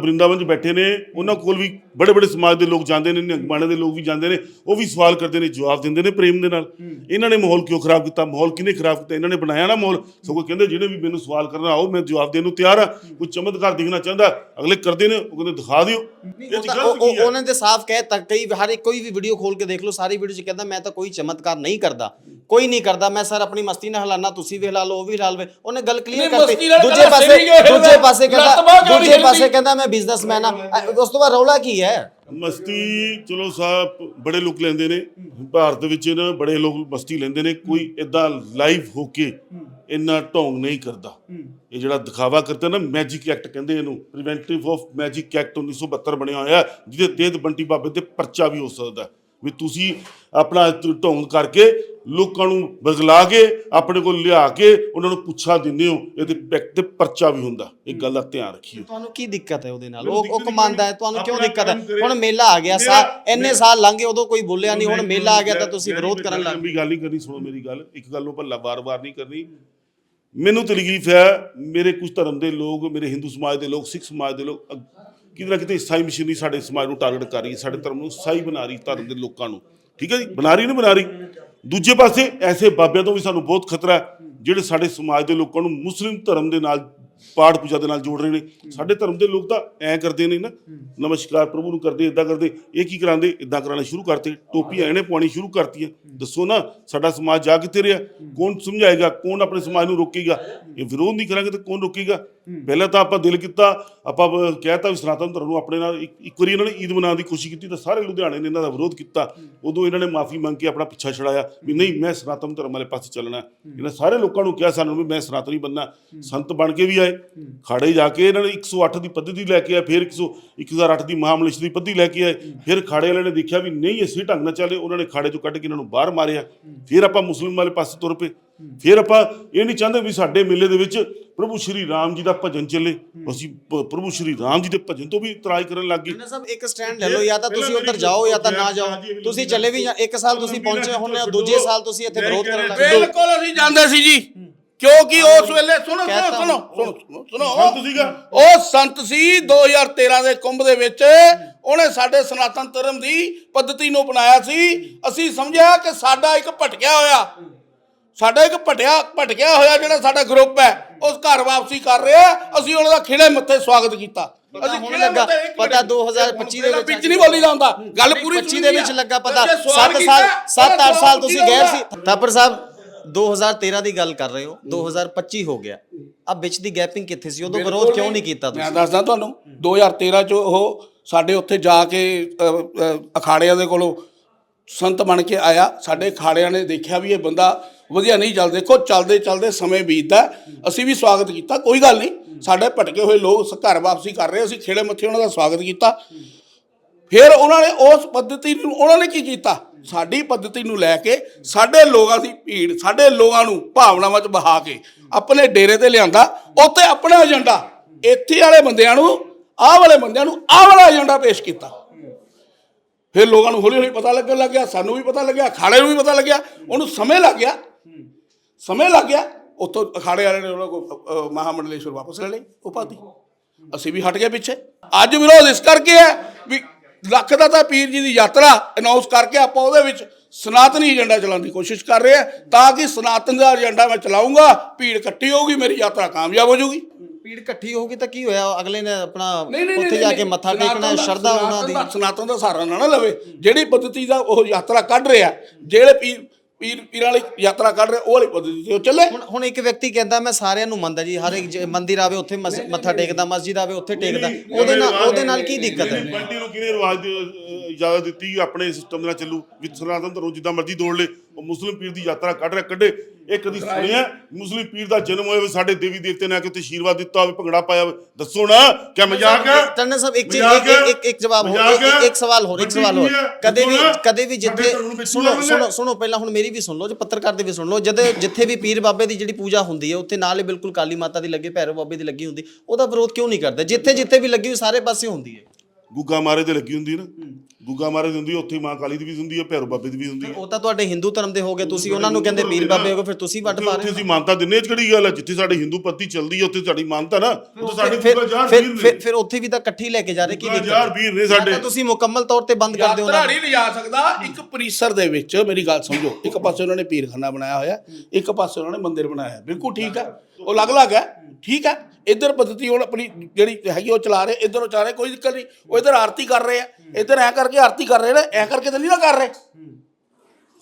ਬ੍ਰਿੰਦਾਵਨ 'ਚ ਬੈਠੇ ਨੇ। ਉਹਨਾਂ ਕੋਲ ਵੀ ਬੜੇ ਬੜੇ ਸਮਾਜ ਦੇ ਲੋਕ ਜਾਂਦੇ ਨੇ ਨਿਹੰਗ ਬਾਣੇ ਦੇ ਲੋਕ ਵੀ ਜਾਂਦੇ ਨੇ। ਉਹ ਵੀ ਸਵਾਲ ਕਰਦੇ ਨੇ ਜਵਾਬ ਦਿੰਦੇ ਨੇ ਪ੍ਰੇਮ ਦੇ ਨਾਲ। ਇਹਨਾਂ ਨੇ ਮਾਹੌਲ ਕਿਉਂ ਖਰਾਬ ਕੀਤਾ? ਮਾਹੌਲ ਕਿਹਨੇ ਖਰਾਬ ਕੀਤਾ? ਇਹਨਾਂ ਨੇ ਬਣਾਇਆ ਨਾ ਮਾਹੌਲ? ਸਗੋਂ ਕਹਿੰਦੇ ਜਿਹੜੇ ਵੀ ਮੈਨੂੰ ਸਵਾਲ ਕਰਨਾ ਆਓ ਮੈਂ ਜਵਾਬ ਦੇਣ ਨੂੰ ਤਿਆਰ ਆ। ਕੋਈ ਚਮਤਕਾਰ ਦਿਖਣਾ ਚਾਹੁੰਦਾ ਅਗਲੇ ਕਰਦੇ ਨੇ ਉਹ ਕਹਿੰਦੇ ਦਿਖਾ ਦਿਓ। ਉਹਨਾਂ ਦੇ ਸਾਫ਼ ਕਹਿ ਤੱਕ ਕਈ ਹਰ ਇੱਕ ਕੋਈ ਵੀ ਵੀਡੀਓ ਖੋਲ ਕੇ ਦੇਖ ਲਓ ਸਾਰੀ ਵੀਡੀਓ 'ਚ ਕਹਿੰਦਾ ਮੈਂ ਤਾਂ ਕੋਈ ਚਮਤਕਾਰ ਨਹੀਂ ਕਰਦਾ। ਕੋਈ ਨਹੀਂ ਕਰਦਾ। ਮੈਂ ਸਰ ਆਪਣੀ ਮਸਤੀ ਨਾਲ ਹਲਾਨਾ ਤੁਸੀਂ ਵੀ ਹਿਲਾ ਲਓ ਉਹ ਵੀ ਹਿਲਾ ਲਵੇ। ਉਹਨੇ ਗੱਲ ਕਲੀਅਰ ਕਰਤੀ। ਦੂਜੇ ਪਾਸੇ? ਦੂਜੇ ਪਾਸੇ ਕਹਿੰਦਾ ਦੂਜੇ ਪਾਸੇ? ਕਹਿੰਦਾ ਮੈਂ ਬਿਜ਼ਨਸਮੈਨ ਆ ਉਸ ਤੋਂ ਬਾਅਦ ਰੌਲਾ ਕੀ ਹੈ? ਮਸਤੀ ਚਲੋ ਸਾਹਿਬ ਬੜੇ ਲੋਕ ਲੈਂਦੇ ਨੇ। ਭਾਰਤ ਵਿੱਚ ਨਾ ਬੜੇ ਲੋਕ ਮਸਤੀ ਲੈਂਦੇ ਨੇ। ਕੋਈ ਇਦਾਂ ਲਾਈਵ ਹੋ ਕੇ ਇੰਨਾ ਢੋਂਗ ਨਹੀਂ ਕਰਦਾ। ਇਹ ਜਿਹੜਾ ਦਿਖਾਵਾ ਕਰਦਾ ਨਾ ਮੈਜਿਕ ਐਕਟ ਕਹਿੰਦੇ ਇਹਨੂੰ। ਪ੍ਰੀਵੈਂਟਿਵ ਆਫ ਮੈਜਿਕ ਐਕਟ 1972 ਬਣਿਆ ਹੋਇਆ ਜਿਹਦੇ ਤਹਿਤ ਬੰਟੀ ਬਾਬੇ ਤੇ ਪਰਚਾ ਵੀ ਹੋ ਸਕਦਾ ਵੀ ਤੁਸੀਂ ਆਪਣਾ ਢੋਂਗ ਕਰਕੇ ਲੋਕਾਂ ਨੂੰ ਬਗਲਾ ਕੇ ਆਪਣੇ ਕੋਲ ਲਿਆ ਕੇ ਉਹਨਾਂ ਨੂੰ ਪੁੱਛਾ ਦਿੰਦੇ ਹੋ ਇਹਦੇ ਪੈਕ ਤੇ ਪਰਚਾ ਵੀ ਹੁੰਦਾ। ਇਹ ਗੱਲ ਦਾ ਧਿਆਨ ਰੱਖਿਓ। ਤੁਹਾਨੂੰ ਕੀ ਦਿੱਕਤ ਹੈ ਉਹਦੇ ਨਾਲ? ਉਹ ਉਹ ਕਮਾਂਦਾ ਹੈ ਤੁਹਾਨੂੰ ਕਿਉਂ ਦਿੱਕਤ ਹੈ। ਹੁਣ ਮੇਲਾ ਆ ਗਿਆ ਸਾਲ ਇੰਨੇ ਸਾਲ ਲੰਘ ਗਏ ਉਦੋਂ ਕੋਈ ਬੋਲਿਆ ਨਹੀਂ ਹੁਣ ਮੇਲਾ ਆ ਗਿਆ ਤਾਂ ਤੁਸੀਂ ਵਿਰੋਧ ਕਰਨ ਲੱਗ ਲੰਬੀ ਗੱਲ ਨਹੀਂ ਕਰਨੀ ਸੁਣੋ ਮੇਰੀ ਗੱਲ। ਇੱਕ ਗੱਲ ਨੂੰ ਭੱਲਾ ਬਾਰ-ਬਾਰ ਨਹੀਂ ਕਰਨੀ। ਮੈਨੂੰ ਤਕਲੀਫ ਹੈ ਮੇਰੇ ਕੁਝ ਧਰਮ ਦੇ ਲੋਕ ਮੇਰੇ ਹਿੰਦੂ ਸਮਾਜ ਦੇ ਲੋਕ ਸਿੱਖ ਸਮਾਜ ਦੇ ਲੋਕ ਕਿਤੇ ਨਾ ਕਿਤੇ ਈਸਾਈ ਮਸ਼ੀਨਰੀ ਸਾਡੇ ਸਮਾਜ ਨੂੰ ਟਾਰਗੇਟ ਕਰ ਰਹੀ ਹੈ ਸਾਡੇ ਧਰਮ ਨੂੰ ਸਾਈ ਬਣਾ ਰਹੀ, ਧਰਮ ਦੇ ਲੋਕਾਂ ਨੂੰ। ਠੀਕ ਹੈ ਜੀ? ਬਣਾ ਰਹੀ ਨਹੀਂ ਬਣਾ ਰਹੀ। ਦੂਜੇ ਪਾਸੇ ਐਸੇ ਬਾਬਿਆਂ ਤੋਂ ਵੀ ਸਾਨੂੰ ਬਹੁਤ ਖਤਰਾ ਹੈ, ਜਿਹੜੇ ਸਾਡੇ ਸਮਾਜ ਦੇ ਲੋਕਾਂ ਨੂੰ ਮੁਸਲਿਮ ਧਰਮ ਦੇ ਨਾਲ ਪਾਠ ਪੂਜਾ ਦੇ ਨਾਲ ਜੋੜ ਰਹੇ ਨੇ। ਸਾਡੇ ਧਰਮ ਦੇ ਲੋਕ ਤਾਂ ਐ ਕਰਦੇ ਨੇ ਨਾ, ਨਮਸਕਾਰ ਪ੍ਰਭੂ ਨੂੰ ਕਰਦੇ ਇਦਾਂ ਕਰਦੇ, ਇਹ ਕੀ ਕਰਾਉਂਦੇ? ਇਦਾਂ ਕਰਾਉਣਾ ਸ਼ੁਰੂ ਕਰਤੇ, ਟੋਪੀਆਂ ਇਹਨੇ ਪਾਉਣੀ ਸ਼ੁਰੂ ਕਰਤੀਆਂ। ਦੱਸੋ ਨਾ, ਸਾਡਾ ਸਮਾਜ ਜਾ ਕਿੱਥੇ ਰਿਹਾ? ਕੌਣ ਸਮਝਾਏਗਾ? ਕੌਣ ਆਪਣੇ ਸਮਾਜ ਨੂੰ ਰੋਕੇਗਾ? ਇਹ ਵਿਰੋਧ ਨਹੀਂ ਕਰਾਂਗੇ ਤਾਂ ਕੌਣ ਰੋਕੇਗਾ? ਪਹਿਲਾਂ ਤਾਂ ਆਪਾਂ ਦਿਲ ਕੀਤਾ, ਆਪਾਂ ਬ- ਕਹਿਤਾ ਵੀ ਸਨਾਤਨ ਧਰਮ ਨੂੰ ਆਪਣੇ ਨਾਲ ਇੱਕ ਇੱਕ ਵਾਰੀ ਇਹਨਾਂ ਨੇ ਈਦ ਮਨਾਉਣ ਦੀ ਕੋਸ਼ਿਸ਼ ਕੀਤੀ ਤਾਂ ਸਾਰੇ ਲੁਧਿਆਣੇ ਨੇ ਇਹਨਾਂ ਦਾ ਵਿਰੋਧ ਕੀਤਾ। ਉਦੋਂ ਇਹਨਾਂ ਨੇ ਮਾਫੀ ਮੰਗ ਕੇ ਆਪਣਾ ਪਿੱਛਾ ਛੜਾਇਆ ਵੀ ਨਹੀਂ, ਮੈਂ ਸਨਾਤਨ ਧਰਮ ਵਾਲੇ ਪਾਸੇ ਚੱਲਣਾ। ਇਹਨਾਂ ਸਾਰੇ ਲੋਕਾਂ ਨੂੰ ਕਿਹਾ ਸਾਨੂੰ ਵੀ ਮੈਂ ਸਨਾਤਨੀ ਬੰਨਾ ਸੰਤ ਬਣ ਕੇ ਵੀ ਆਏ। ਖਾੜੇ ਜਾ ਕੇ ਇਹਨਾਂ ਨੇ 108 ਦੀ ਪੱਧਤੀ ਲੈ ਕੇ ਆਏ ਫਿਰ 100 1008 ਦੀ ਮਹਾਮਲਿਸ਼ ਦੀ ਪੱਧਤੀ ਲੈ ਕੇ ਆਏ। ਫਿਰ ਖਾੜੇ ਵਾਲਿਆਂ ਨੇ ਦੇਖਿਆ ਵੀ ਨਹੀਂ ਅਸੀਂ ਢੰਗ ਨਾਲ ਚੱਲੇ ਉਹਨਾਂ ਨੇ ਖਾੜੇ ਚੋਂ ਕੱਢ ਕੇ ਇਹਨਾਂ ਨੂੰ ਬਾਹਰ ਮਾਰਿਆ। ਫਿਰ ਆਪਾਂ ਮੁਸਲਿਮ ਵਾਲੇ ਪਾਸੇ ਤੁਰ ਪਏ। ਫਿਰ ਆਪਾਂ ਇਹ ਨਹੀਂ ਚਾਹੁੰਦੇ ਵੀ ਸਾਡੇ ਮੇਲੇ ਦੇ ਵਿੱਚ ਪ੍ਰਭੂ ਸ਼੍ਰੀ ਰਾਮ ਜੀ ਦਾ ਭਜਨ ਚੱਲੇ। ਅਸੀਂ ਪ੍ਰਭੂ ਸ਼੍ਰੀ ਰਾਮ ਜੀ ਦੇ ਭਜਨ ਤੋਂ ਵੀ ਇਤਰਾਜ਼ ਕਰਨ ਲੱਗ ਗਏ। ਨਾ ਸਭ ਇੱਕ ਸਟੈਂਡ ਲੈ ਲਓ ਜਾਂ ਤਾਂ ਤੁਸੀਂ ਉੱਧਰ ਜਾਓ ਜਾਂ ਤਾਂ ਨਾ ਜਾਓ। ਤੁਸੀਂ ਚੱਲੇ ਵੀ ਇੱਕ ਸਾਲ ਤੁਸੀਂ ਪਹੁੰਚੇ ਹੁੰਦੇ ਹੋ ਦੂਜੇ ਸਾਲ ਤੁਸੀਂ ਇੱਥੇ ਵਿਰੋਧ ਕਰਨ ਲੱਗ ਗਏ। ਬਿਲਕੁਲ ਅਸੀਂ ਜਾਂਦੇ ਸੀ ਜੀ। ਕਿਉਂਕਿ ਉਸ ਵੇਲੇ ਸੁਣੋ ਸੁਣੋ ਸੁਣੋ ਸੁਣੋ। ਉਹ ਸੰਤ ਸੀ 2013 ਦੇ ਕੁੰਭ ਦੇ ਵਿੱਚ। ਉਹਨੇ ਸਾਡੇ ਸਨਾਤਨ ਧਰਮ ਦੀ ਪੱਧਤੀ ਨੂੰ ਅਪਣਾਇਆ ਸੀ। ਅਸੀਂ ਸਮਝਿਆ ਕਿ ਸਾਡਾ ਇੱਕ ਭਟਕਿਆ ਹੋਇਆ। ਸਾਡਾ ਇੱਕ ਭਟਿਆ ਭਟਕਿਆ ਹੋਇਆ ਜਿਹੜਾ ਸਾਡਾ ਗਰੁੱਪ ਹੈ ਉਸ ਘਰ ਵਾਪਸੀ ਕਰ ਰਿਹਾ। ਅਸੀਂ ਉਹਨਾਂ ਦਾ ਖਿੜੇ ਮੱਥੇ ਸਵਾਗਤ ਕੀਤਾ। ਪਤਾ ਹੁਣ ਲੱਗਾ, ਪਤਾ ਮਿੰਟ, 2025 ਦੇ ਵਿੱਚ ਵਿੱਚ ਨਹੀਂ ਬੋਲੀ ਜਾਂਦਾ। ਗੱਲ ਪੂਰੀ 25 ਦੇ ਵਿੱਚ ਲੱਗਾ ਪਤਾ। ਜੇ ਸਵਾਲ 7 ਕੀਤਾ, ਸਾਲ ਉਹਦਾ 7-8 ਸਾਲ ਤੁਸੀਂ ਗਏ। ਸੀ। ਥਾਪਰ ਸਾਹਿਬ 2013 ਦੀ ਗੱਲ ਕਰ ਰਹੇ ਹੋ 2025 ਹੋ ਗਿਆ। ਆ ਵਿੱਚ ਦੀ ਗੈਪਿੰਗ ਕਿੱਥੇ ਸੀ? ਉਦੋਂ ਵਿਰੋਧ ਕਿਉਂ ਨਹੀਂ। ਕੀਤਾ ਮੈਂ ਤੁਸੀਂ ਦੱਸਦਾ ਤੁਹਾਨੂੰ 2013 ਚ ਉਹ ਸਾਡੇ ਉੱਥੇ ਜਾ ਕੇ ਅਖਾੜਿਆਂ ਦੇ ਕੋਲੋਂ ਸੰਤ ਬਣ ਕੇ ਆਇਆ। ਸਾਡੇ ਅਖਾੜਿਆਂ ਨੇ ਦੇਖਿਆ ਵੀ ਇਹ ਬੰਦਾ ਵਧੀਆ ਨਹੀਂ ਚੱਲਦੇ। ਦੇਖੋ ਚੱਲਦੇ ਚੱਲਦੇ ਸਮੇਂ ਬੀਤਦਾ। ਅਸੀਂ ਵੀ ਸਵਾਗਤ ਕੀਤਾ। ਕੋਈ ਗੱਲ ਨਹੀਂ। ਸਾਡੇ ਭਟਕੇ ਹੋਏ ਲੋਕ ਘਰ ਵਾਪਸੀ ਕਰ ਰਹੇ ਅਸੀਂ ਖੇੜੇ ਮੱਥੇ ਉਹਨਾਂ ਦਾ ਸਵਾਗਤ ਕੀਤਾ। ਫਿਰ ਉਹਨਾਂ ਨੇ ਉਸ ਪੱਧਤੀ ਨੂੰ ਉਹਨਾਂ ਨੇ ਕੀ ਕੀਤਾ? ਸਾਡੀ ਪੱਧਤੀ ਨੂੰ ਲੈ ਕੇ ਸਾਡੇ ਲੋਕਾਂ ਦੀ ਭੀੜ, ਸਾਡੇ ਲੋਕਾਂ ਨੂੰ ਭਾਵਨਾਵਾਂ 'ਚ ਬਹਾ ਕੇ ਆਪਣੇ ਡੇਰੇ ਤੇ ਲਿਆਂਦਾ, ਉੱਥੇ ਆਪਣਾ ਏਜੰਡਾ ਇੱਥੇ ਵਾਲੇ ਬੰਦਿਆਂ ਨੂੰ, ਆਹ ਵਾਲੇ ਬੰਦਿਆਂ ਨੂੰ ਆਹ ਵਾਲਾ ਏਜੰਡਾ ਪੇਸ਼ ਕੀਤਾ। ਫਿਰ ਲੋਕਾਂ ਨੂੰ ਹੌਲੀ ਹੌਲੀ ਪਤਾ ਲੱਗਣ ਲੱਗ ਗਿਆ, ਸਾਨੂੰ ਵੀ ਪਤਾ ਲੱਗਿਆ, ਅਖਾੜੇ ਨੂੰ ਵੀ ਪਤਾ ਲੱਗਿਆ, ਉਹਨੂੰ ਸਮੇਂ ਲੱਗ ਗਿਆ। ਸਮੇਂ ਲੱਗ ਗਿਆ, ਉੱਥੋਂ ਅਖਾੜੇ ਵਾਲੇ ਨੇ ਉਹਨਾਂ ਕੋ ਮਹਾਮੰਡਲੇਸ਼ਵਰ ਵਾਪਸ ਲੈ ਲਈ ਉਪਾਧੀ ਅਸੀਂ ਵੀ ਹਟ ਗਏ ਪਿੱਛੇ। ਅੱਜ ਵਿਰੋਧ ਇਸ ਕਰਕੇ ਹੈ ਵੀ ਲੱਖ ਦਾ ਤਾਂ ਪੀਰ ਜੀ ਦੀ ਯਾਤਰਾ ਅਨਾਉਂਸ ਕਰਕੇ ਆਪਾਂ ਉਹਦੇ ਵਿੱਚ ਸਨਾਤਨੀ ਏਜੰਡਾ ਚਲਾਉਣ ਦੀ ਕੋਸ਼ਿਸ਼ ਕਰ ਰਹੇ ਆ ਤਾਂ ਕਿ ਸਨਾਤਨ ਦਾ ਏਜੰਡਾ ਮੈਂ ਚਲਾਉਂਗਾ ਭੀੜ ਇਕੱਠੀ ਹੋਊਗੀ ਮੇਰੀ ਯਾਤਰਾ ਕਾਮਯਾਬ ਹੋ ਜਾਊਗੀ। ਭੀੜ ਇਕੱਠੀ ਹੋਊਗੀ ਤਾਂ ਕੀ ਹੋਇਆ? ਅਗਲੇ ਨੇ ਆਪਣਾ ਉੱਥੇ ਜਾ ਕੇ ਮੱਥਾ ਟੇਕਣਾ ਸ਼ਰਧਾ ਉਹਨਾਂ ਦੀ। ਸਨਾਤਨ ਦਾ- ਸਹਾਰਾ ਨਾ ਲਵੇ। ਜਿਹੜੀ ਪद्धਤੀ ਦਾ ਉਹ ਯਾਤਰਾ ਕੱਢ ਰਿਹਾ ਜਿਹੜੇ ਪੀਰ ਪੀਰ ਵਾਲੀ ਯਾਤਰਾ ਕੱਢ ਰਿਹਾ ਉਹ ਵਾਲੀ ਪद्धਤੀ ਤੇ ਉਹ ਚੱਲੇ ਹੁਣ ਹੁਣ ਇੱਕ ਵਿਅਕਤੀ ਕਹਿੰਦਾ ਮੈਂ ਸਾਰਿਆਂ ਨੂੰ ਮੰਨਦਾ ਜੀ ਹਰ ਇੱਕ ਮੰਦਿਰ ਆਵੇ ਉੱਥੇ ਮਸ- ਮੱਥਾ ਟੇਕਦਾ ਮਸਜਿਦ ਆਵੇ ਉੱਥੇ ਟੇਕਦਾ ਉਹਦੇ ਨਾਲ ਉਹਦੇ ਨਾਲ ਕੀ ਦਿੱਕਤ ਹੈ ਬੰਟੀ ਨੂੰ ਕਿਹਨੇ ਰਿਵਾਜ ਦੀ ਅਹ, ਇਜਾਜ਼ਤ ਦਿੱਤੀ ਆਪਣੇ ਸਿਸਟਮ ਦੇ ਨਾਲ ਚੱਲੂ ਵੀ ਸਨਾਤਨ ਧਰਮ ਜਿੱਦਾਂ ਮਰਜ਼ੀ ਦੌੜ ਲੇ ਉਹ ਮੁਸਲਿਮ ਪੀਰ ਦੀ ਯਾਤਰਾ ਕੱਢ ਰਿਹਾ ਕੱਢੇ। ਇਹ ਕਦੀ ਸੁਣਿਆ? ਮੁਸਲਿਮ ਪੀਰ ਦਾ ਜਨਮ ਹੋਇਆ ਵੀ ਸਾਡੇ ਦੇਵੀ ਦੇਵਤੇ ਨੇ ਆ ਕੇ ਉੱਥੇ ਆਸ਼ੀਰਵਾਦ ਦਿੱਤਾ ਹੋਵੇ ਭੰਗੜਾ ਪਾਇਆ ਹੋਵੇ ਦੱਸੋ ਨਾ ਕਿਆ ਮਜ਼ਾਕ ਹੈ? ਟੰਡਨ ਸਾਹਿਬ ਇੱਕ ਚੀਜ਼ ਇੱਕ? ਇੱਕ ਇੱਕ ਜਵਾਬ ਹੋਰ? ਇੱਕ- ਸਵਾਲ ਹੋਰ ਇੱਕ ਸਵਾਲ ਹੋਰ। ਕਦੇ ਵੀ ਕਦੇ ਵੀ ਜਿੱਥੇ ਸੁਣੋ ਸੁਣੋ। ਸੁਣੋ ਪਹਿਲਾਂ ਹੁਣ ਮੇਰੀ ਵੀ ਸੁਣ ਲਓ ਜੇ ਪੱਤਰਕਾਰ ਦੀ ਵੀ ਸੁਣ ਲਓ। ਜਦ ਜਿੱਥੇ ਵੀ ਪੀਰ ਬਾਬੇ ਦੀ ਜਿਹੜੀ ਪੂਜਾ ਹੁੰਦੀ ਹੈ ਉੱਥੇ ਨਾਲ ਹੀ ਬਿਲਕੁਲ ਕਾਲੀ ਮਾਤਾ ਦੀ ਲੱਗੀ ਭੈਰਵ ਬਾਬੇ ਦੀ ਲੱਗੀ ਹੁੰਦੀ ਉਹਦਾ ਵਿਰੋਧ ਕਿਉਂ ਨਹੀਂ ਕਰਦੇ? ਜਿੱਥੇ ਜਿੱਥੇ ਵੀ ਲੱਗੀ ਹੋਈ ਸਾਰੇ ਪਾਸੇ ਹੁੰਦੀ ਹੈ। ਗੁੱਗਾ ਮਾਰੇ ਤੇ ਲੱਗੀ ਹੁੰਦੀ ਨਾ। ਗੁੱਗਾ ਮਾਰੇ ਦੀ ਹੁੰਦੀ ਹੈ, ਉੱਥੇ ਮਾਂ ਕਾਲੀ ਦੀ ਵੀ ਹੁੰਦੀ ਹੈ ਭੈਰੋ ਬਾਬੇ ਦੀ ਵੀ ਹੁੰਦੀ ਹੈ ਉਹ ਤਾਂ ਤੁਹਾਡੇ ਹਿੰਦੂ ਧਰਮ ਦੇ ਹੋ ਗਏ ਤੁਸੀਂ ਉਹਨਾਂ ਨੂੰ ਕਹਿੰਦੇ ਪੀਰ ਬਾਬੇ ਹੋ ਗਏ ਫਿਰ ਤੁਸੀਂ ਵੱਟ ਪਾ ਉੱਥੇ ਰਹੇ ਅਸੀਂ ਮਾਨਤਾ ਦਿੰਨੇ ਇਹ 'ਚ ਕਿਹੜੀ ਗੱਲ ਹੈ ਜਿੱਥੇ ਸਾਡੀ ਹਿੰਦੂ ਪੱਤੀ ਚੱਲਦੀ ਹੈ ਉੱਥੇ ਸਾਡੀ ਮਾਨਤਾ ਨਾ। ਉੱਥੇ ਸਾਡੇ ਫਿਰ ਗੁੱਗਾ ਫਿਰ ਵੀਰ ਫਿਰ ਨੇ। ਫਿਰ ਉੱਥੇ ਵੀ ਤਾਂ ਇਕੱਠੀ ਲੈ ਕੇ ਜਾ ਰਹੇ ਕੀ ਗੁੱਗਾ ਹੈ? ਵੀਰ ਨੇ ਸਾਡੇ। ਤਾਂ ਤੁਸੀਂ ਮੁਕੰਮਲ ਤੌਰ ਤੇ ਬੰਦ ਕਰ ਦਿਓ ਯਾਤਰਾ ਉਹਨਾਂ ਨਹੀਂ ਲਿਜਾ ਸਕਦਾ। ਇੱਕ ਪਰਿਸਰ ਦੇ ਵਿੱਚ ਮੇਰੀ ਗੱਲ ਸਮਝੋ ਇੱਕ ਪਾਸੇ ਉਹਨਾਂ ਨੇ ਪੀਰਖਾਨਾ ਬਣਾਇਆ ਹੋਇਆ ਇੱਕ ਪਾਸੇ ਉਹਨਾਂ ਨੇ ਮੰਦਿਰ ਬਣਾਇਆ। ਹੈ। ਬਿਲਕੁਲ ਠੀਕ ਹੈ ਉਹ ਅਲੱਗ-ਅਲੱਗ ਹੈ। ਠੀਕ ਹੈ ਇੱਧਰ ਪद्धਤੀ ਹੁਣ ਆਪਣੀ ਜਿਹੜੀ ਹੈਗੀ ਉਹ ਚਲਾ ਰਹੇ, ਇੱਧਰ ਉਹ ਚਲਾ ਰਹੇ, ਕੋਈ ਦਿੱਕਤ ਨਹੀਂ। ਉਹ ਇੱਧਰ ਆਰਤੀ ਕਰ ਰਹੇ ਆ। ਇੱਧਰ ਐ ਕਰਕੇ ਆਰਤੀ ਕਰ ਰਹੇ ਨੇ, ਐ ਕਰਕੇ ਤਾਂ ਨਹੀਂ ਨਾ ਕਰ ਰਹੇ।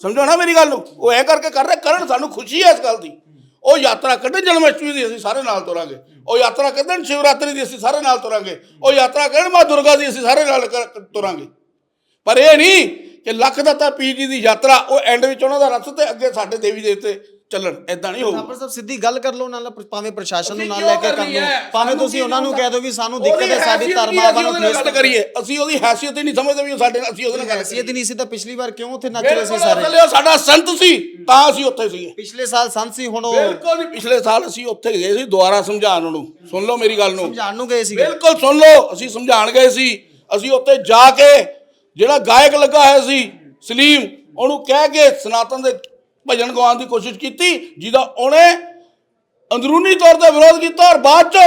ਸਮਝਾਉਣਾ ਮੇਰੀ ਗੱਲ ਨੂੰ? ਉਹ ਐ ਕਰਕੇ ਕਰ ਰਹੇ, ਕਰਨ ਸਾਨੂੰ ਖੁਸ਼ੀ ਹੈ ਇਸ ਗੱਲ ਦੀ। ਉਹ ਯਾਤਰਾ ਕੱਢਣ ਜਨਮ ਅਸ਼ਟਮੀ ਦੀ ਅਸੀਂ ਸਾਰੇ ਨਾਲ ਤੁਰਾਂਗੇ। ਉਹ ਯਾਤਰਾ ਕੱਢਣ ਸ਼ਿਵਰਾਤਰੀ ਦੀ ਅਸੀਂ ਸਾਰੇ ਨਾਲ ਤੁਰਾਂਗੇ। ਉਹ ਯਾਤਰਾ ਕੱਢਣ ਮਾਂ ਦੁਰਗਾ ਦੀ ਅਸੀਂ ਸਾਰੇ ਨਾਲ ਕਰ- ਤੁਰਾਂਗੇ। ਪਰ ਇਹ ਨਹੀਂ ਕਿ ਲੱਖ ਦਾਤਾ ਪੀਰ ਜੀ ਦੀ ਯਾਤਰਾ, ਉਹ ਐਂਡ ਵਿੱਚ ਉਹਨਾਂ ਦਾ ਰਥ ਤੇ ਅੱਗੇ ਸਾਡੇ ਦੇਵੀ ਦੇਵਤੇ ਚੱਲਣ ਐਦਾਂ ਨਹੀਂ ਹੋਊਗਾ ਥਾਪਰ ਸਾਹਿਬ ਸਿੱਧੀ ਗੱਲ ਕਰ ਲਓ ਨਾਲ ਭਾਵੇਂ ਪ੍ਰਸ਼ਾਸਨ ਨੂੰ ਨਾਲ ਲੈ ਕੇ ਹੈ? ਭਾਵੇਂ ਤੁਸੀਂ ਉਹਨਾਂ ਨੂੰ ਕਹਿ ਦਿਓ ਵੀ ਸਾਨੂੰ ਦਿੱਕਤ ਹੈ ਸਾਡੀ ਧਰਮਾਵਾਂ ਨੂੰ ਫੇਸ ਕਰੀਏ। ਅਸੀਂ ਉਹਦੀ ਹੈਸੀਅਤ ਹੀ ਨਹੀਂ ਸਮਝਦੇ ਵੀ ਸਾਡੇ ਨਾਲ ਅਸੀਂ ਉਹਦੇ ਨਾਲ ਗੱਲ ਹੈਸੀਅਤ ਹੀ ਨਹੀਂ ਸੀ ਤਾਂ ਪਿਛਲੀ ਵਾਰ ਕਿਉਂ ਉੱਥੇ ਨੱਚ ਰਹੇ ਸੀ ਸਾਰੇ? ਸਾਡਾ ਸੰਤ ਸੀ ਤਾਂ ਅਸੀਂ ਉੱਥੇ ਸੀਗੇ ਪਿਛਲੇ ਸਾਲ ਸੰਤ ਸੀ ਹੁਣ ਉਹ ਬਿਲਕੁਲ ਨਹੀਂ ਪਿਛਲੇ ਸਾਲ ਅਸੀਂ ਉੱਥੇ ਗਏ ਸੀ ਦੁਬਾਰਾ ਸਮਝਾਉਣ ਉਹਨੂੰ ਸੁਣ ਲਓ ਮੇਰੀ ਗੱਲ ਨੂੰ। ਸਮਝਾਉਣ ਨੂੰ ਗਏ ਸੀਗੇ। ਬਿਲਕੁਲ ਸੁਣ ਲਓ ਅਸੀਂ ਸਮਝਾਣ ਗਏ ਸੀ। ਅਸੀਂ ਉੱਥੇ ਜਾ ਕੇ ਜਿਹੜਾ ਗਾਇਕ ਲੱਗਾ ਹੋਇਆ ਸੀ ਸਲੀਮ ਉਹਨੂੰ ਕਹਿ ਕੇ ਸਨਾਤਨ ਦੇ ਭਜਨ ਗਾਉਣ ਦੀ ਕੋਸ਼ਿਸ਼ ਕੀਤੀ ਜਿਹਦਾ ਉਹਨੇ ਅੰਦਰੂਨੀ ਤੌਰ ਤੇ ਵਿਰੋਧ ਕੀਤਾ ਔਰ ਬਾਅਦ ਚ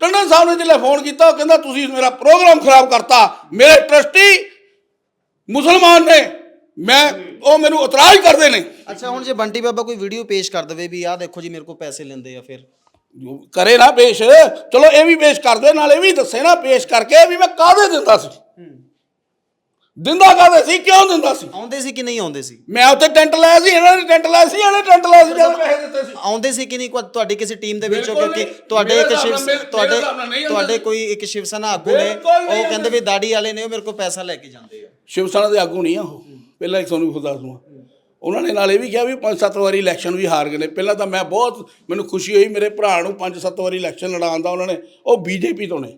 ਟੰਡਨ ਸਾਹਿਬ ਨੇ ਜਿਹੜੇ ਫੋਨ ਕੀਤਾ ਉਹ ਕਹਿੰਦਾ ਤੁਸੀਂ ਮੇਰਾ ਪ੍ਰੋਗਰਾਮ ਖਰਾਬ ਕਰਤਾ। ਮੇਰੇ ਟਰਸਟੀ ਮੁਸਲਮਾਨ ਨੇ। ਮੈਂ ਉਹ ਮੈਨੂੰ ਇਤਰਾਜ਼ ਕਰਦੇ ਨੇ। ਅੱਛਾ ਹੁਣ ਜੇ ਬੰਟੀ ਬਾਬਾ ਕੋਈ ਵੀਡੀਓ ਪੇਸ਼ ਕਰ ਦਵੇ ਵੀ ਆਹ ਦੇਖੋ ਜੀ ਮੇਰੇ ਕੋਲ ਪੈਸੇ ਲੈਂਦੇ ਆ ਫਿਰ। ਜੋ ਕਰੇ ਨਾ ਪੇਸ਼। ਚਲੋ ਇਹ ਵੀ ਪੇਸ਼ ਕਰ ਦੇ ਨਾਲ ਇਹ ਵੀ ਦੱਸੇ ਨਾ ਪੇਸ਼ ਕਰਕੇ ਵੀ ਮੈਂ ਕਾਹਦੇ ਦਿੰਦਾ ਸੀ। ਦਿੰਦਾ ਕਾਹਦੇ ਸੀ? ਕਿਉਂ ਦਿੰਦਾ ਸੀ? ਆਉਂਦੇ ਸੀ ਕਿ ਨਹੀਂ ਆਉਂਦੇ ਸੀ? ਮੈਂ ਉੱਥੇ ਟੈਂਟ ਲਾਇਆ ਸੀ ਇਹਨਾਂ ਨੇ ਟੈਂਟ ਲਾਇਆ ਸੀ ਇਹਨੇ ਟੈਂਟ ਲਾਇਆ ਸੀ। ਜਦ ਪੈਸੇ ਦਿੱਤੇ ਸੀ। ਆਉਂਦੇ ਸੀ ਕਿ ਨਹੀਂ ਕੋਈ ਤੁਹਾਡੀ ਕਿਸੇ ਟੀਮ ਦੇ ਵਿੱਚੋਂ? ਬਿਲਕੁਲ ਕਿਉਂਕਿ ਨਹੀਂ। ਤੁਹਾਡੇ ਮੇਰੇ ਇੱਕ ਹਿਸਾਬ ਸ਼ਿਵ ਨਾਲ ਮੇਰੇ- ਤੁਹਾਡੇ ਮੇਰੇ ਹਿਸਾਬ ਨਾਲ ਨਹੀਂ ਆਉਂਦੇ ਤੁਹਾਡੇ ਸੀ। ਕੋਈ ਇੱਕ ਸ਼ਿਵ ਸੈਨਾ ਆਗੂ ਨੇ ਬਿਲਕੁਲ ਨਹੀਂ ਉਹ ਕਹਿੰਦੇ ਵੀ ਦਾੜੀ ਵਾਲੇ ਨੇ ਉਹ ਮੇਰੇ ਕੋਲ ਪੈਸਾ ਲੈ ਕੇ ਜਾਂਦੇ ਆ। ਸ਼ਿਵ ਸੈਨਾ ਦੇ ਆਗੂ ਨਹੀਂ ਆ ਉਹ। ਪਹਿਲਾਂ ਇੱਕ ਤੁਹਾਨੂੰ ਖੁਦਾ ਦੂੰਗਾ ਉਹਨਾਂ ਨੇ ਨਾਲ ਇਹ ਵੀ ਕਿਹਾ ਵੀ ਪੰਜ ਸੱਤ ਵਾਰੀ ਇਲੈਕਸ਼ਨ ਵੀ ਹਾਰ ਗਏ ਨੇ। ਪਹਿਲਾਂ ਤਾਂ ਮੈਂ ਬਹੁਤ ਮੈਨੂੰ ਖੁਸ਼ੀ ਹੋਈ ਮੇਰੇ ਭਰਾ ਨੂੰ ਪੰਜ ਸੱਤ ਵਾਰੀ ਇਲੈਕਸ਼ਨ ਲੜਾਉਣ ਦਾ ਉਹਨਾਂ ਨੇ ਉਹ ਬੀਜੇਪੀ ਤੋਂ ਨੇ।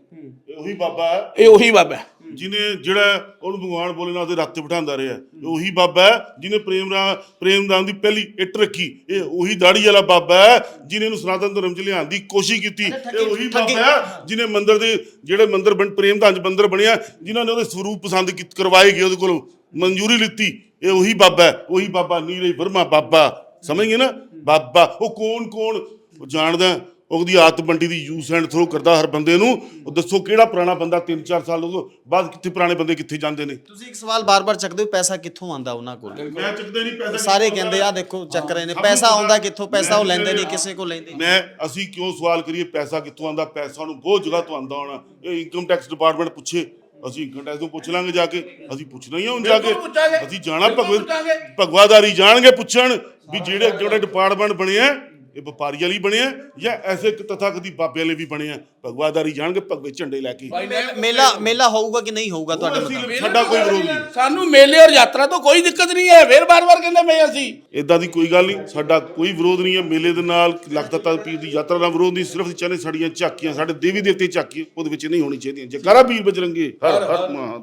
ਇਹ ਉਹੀ ਬਾਬਾ ਹੈ। ਇਹ ਉਹੀ ਬਾਬਾ ਹੈ। ਜਿਹਨੇ ਜਿਹੜਾ ਉਹਨੂੰ ਭਗਵਾਨ ਬੋਲੇ ਨਾਲ ਉਹਦੇ ਰੱਥ ਤੇ ਬਿਠਾਉਂਦਾ ਰਿਹਾ ਉਹੀ ਬਾਬਾ ਹੈ ਜਿਹਨੇ ਪ੍ਰੇਮ ਰਾ ਪ੍ਰੇਮਦਾਨ ਦੀ ਪਹਿਲੀ ਇੱਟ ਰੱਖੀ। ਇਹ ਉਹੀ ਦਾੜੀ ਵਾਲਾ ਬਾਬਾ ਹੈ ਜਿਹਨੇ ਇਹਨੂੰ ਸਨਾਤਨ ਧਰਮ ਚ ਲਿਆਉਣ ਦੀ ਕੋਸ਼ਿਸ਼ ਕੀਤੀ। ਇਹ ਉਹੀ ਬਾਬਾ ਹੈ ਜਿਹਨੇ ਮੰਦਿਰ ਦੇ ਜਿਹੜੇ ਮੰਦਿਰ ਬਣ ਪ੍ਰੇਮਦਾਨ ਚ ਮੰਦਿਰ ਬਣਿਆ ਜਿਨ੍ਹਾਂ ਨੇ ਉਹਦੇ ਸਰੂਪ ਪਸੰਦ ਕਰਵਾਏ ਗਏ ਉਹਦੇ ਕੋਲੋਂ ਮਨਜ਼ੂਰੀ ਲਿੱਤੀ। ਇਹ ਉਹੀ ਬਾਬਾ ਹੈ ਉਹੀ ਬਾਬਾ ਨੀਰੇ ਵਰਮਾ ਬਾਬਾ। ਸਮਝ ਗਏ ਨਾ? ਬਾਬਾ। ਉਹ ਕੌਣ ਕੌਣ ਜਾਣਦਾ ਉਹਦੀ ਆਤ ਬੰਡੀ ਦੀ ਯੂਸ ਐਂਡ ਥਰੋ ਕਰਦਾ ਹਰ ਬੰਦੇ ਨੂੰ। ਉਹ ਦੱਸੋ ਕਿਹੜਾ ਪੁਰਾਣਾ ਬੰਦਾ 3-4 ਸਾਲ ਤੋਂ ਬਾਅਦ ਕਿੱਥੇ ਪੁਰਾਣੇ ਬੰਦੇ ਕਿੱਥੇ ਜਾਂਦੇ ਨੇ? ਤੁਸੀਂ ਇੱਕ ਸਵਾਲ ਬਾਰ-ਬਾਰ ਚੱਕਦੇ ਹੋ ਪੈਸਾ ਕਿੱਥੋਂ ਆਂਦਾ ਉਹਨਾਂ ਕੋਲ? ਮੈਂ ਚੱਕਦੇ ਨਹੀਂ ਪੈਸਾ ਸਾਰੇ ਕਹਿੰਦੇ ਆ ਦੇਖੋ ਚੱਕ ਰਹੇ ਨੇ। ਪੈਸਾ ਆਉਂਦਾ ਕਿੱਥੋਂ? ਪੈਸਾ ਉਹ ਲੈਂਦੇ ਨਹੀਂ ਕਿਸੇ ਕੋਲ ਲੈਂਦੇ ਨਹੀਂ। ਮੈਂ ਅਸੀਂ ਕਿਉਂ ਸਵਾਲ ਕਰੀਏ ਪੈਸਾ ਕਿੱਥੋਂ ਆਉਂਦਾ? ਪੈਸਾ ਨੂੰ ਬਹੁਤ ਜਗ੍ਹਾ ਤੋਂ ਆਉਂਦਾ ਹੋਣਾ। ਇਹ ਇਨਕਮ ਟੈਕਸ ਡਿਪਾਰਟਮੈਂਟ ਪੁੱਛੇ ਅਸੀਂ ਇਨਕਮ ਟੈਕਸ ਨੂੰ ਪੁੱਛ ਲਾਂਗੇ ਜਾ ਕੇ। ਅਸੀਂ ਪੁੱਛਣਾ ਹੀ ਆ ਹੁਣ ਜਾ ਕੇ। ਅਸੀਂ ਜਾਣਾ। ਭਗਵਾਦਾਰੀ ਜਾਣਗੇ ਪੁੱਛਣ ਵੀ ਜਿਹੜੇ ਜਿਹੜੇ ਡਿਪਾਰਟਮੈਂਟ ਬਣੇ ਆ ਇਹ ਵਪਾਰੀ ਵਾਲੀ ਬਣੇ ਆ ਜਾਂ ਐਸੇ ਇੱਕ ਤਥਾਕਥੀ ਬਾਬੇ ਵਾਲੇ ਵੀ ਬਣੇ ਆ ਭਗਵਾਦਾਰੀ ਜਾਣਗੇ ਭਗਵੇ ਝੰਡੇ ਲੈ ਕੇ। ਮੇਲਾ ਮੇਲਾ ਹੋਊਗਾ ਕਿ ਨਹੀਂ ਹੋਊਗਾ ਤੁਹਾਡੇ ਮੁਤਾਬਕ? ਸਾਡਾ ਕੋਈ ਵਿਰੋਧ ਨਹੀਂ। ਸਾਨੂੰ ਮੇਲੇ ਔਰ ਯਾਤਰਾ ਤੋਂ ਕੋਈ ਦਿੱਕਤ ਨਹੀਂ ਹੈ ਫਿਰ ਬਾਰ-ਬਾਰ ਕਹਿੰਦੇ ਮੈਂ ਅਸੀਂ। ਇਦਾਂ ਦੀ ਕੋਈ ਗੱਲ ਨਹੀਂ ਸਾਡਾ ਕੋਈ ਵਿਰੋਧ ਨਹੀਂ ਹੈ ਮੇਲੇ ਦੇ ਨਾਲ ਲਖਤਤਾ ਪੀਰ ਦੀ ਯਾਤਰਾ ਦਾ ਵਿਰੋਧ ਨਹੀਂ ਸਿਰਫ ਚਾਹਨੇ ਸਾਡੀਆਂ ਝਾਕੀਆਂ ਸਾਡੇ ਦੇਵੀ ਦੇਵਤੇ ਝਾਕੀਆਂ ਉਹਦੇ ਵਿੱਚ ਨਹੀਂ ਹੋਣੀ ਚਾਹੀਦੀਆਂ। ਜਕਾਰਾ ਵੀਰ ਬਜਰੰਗੇ ਹਰ ਹਰ ਮਹਾਦੇਵ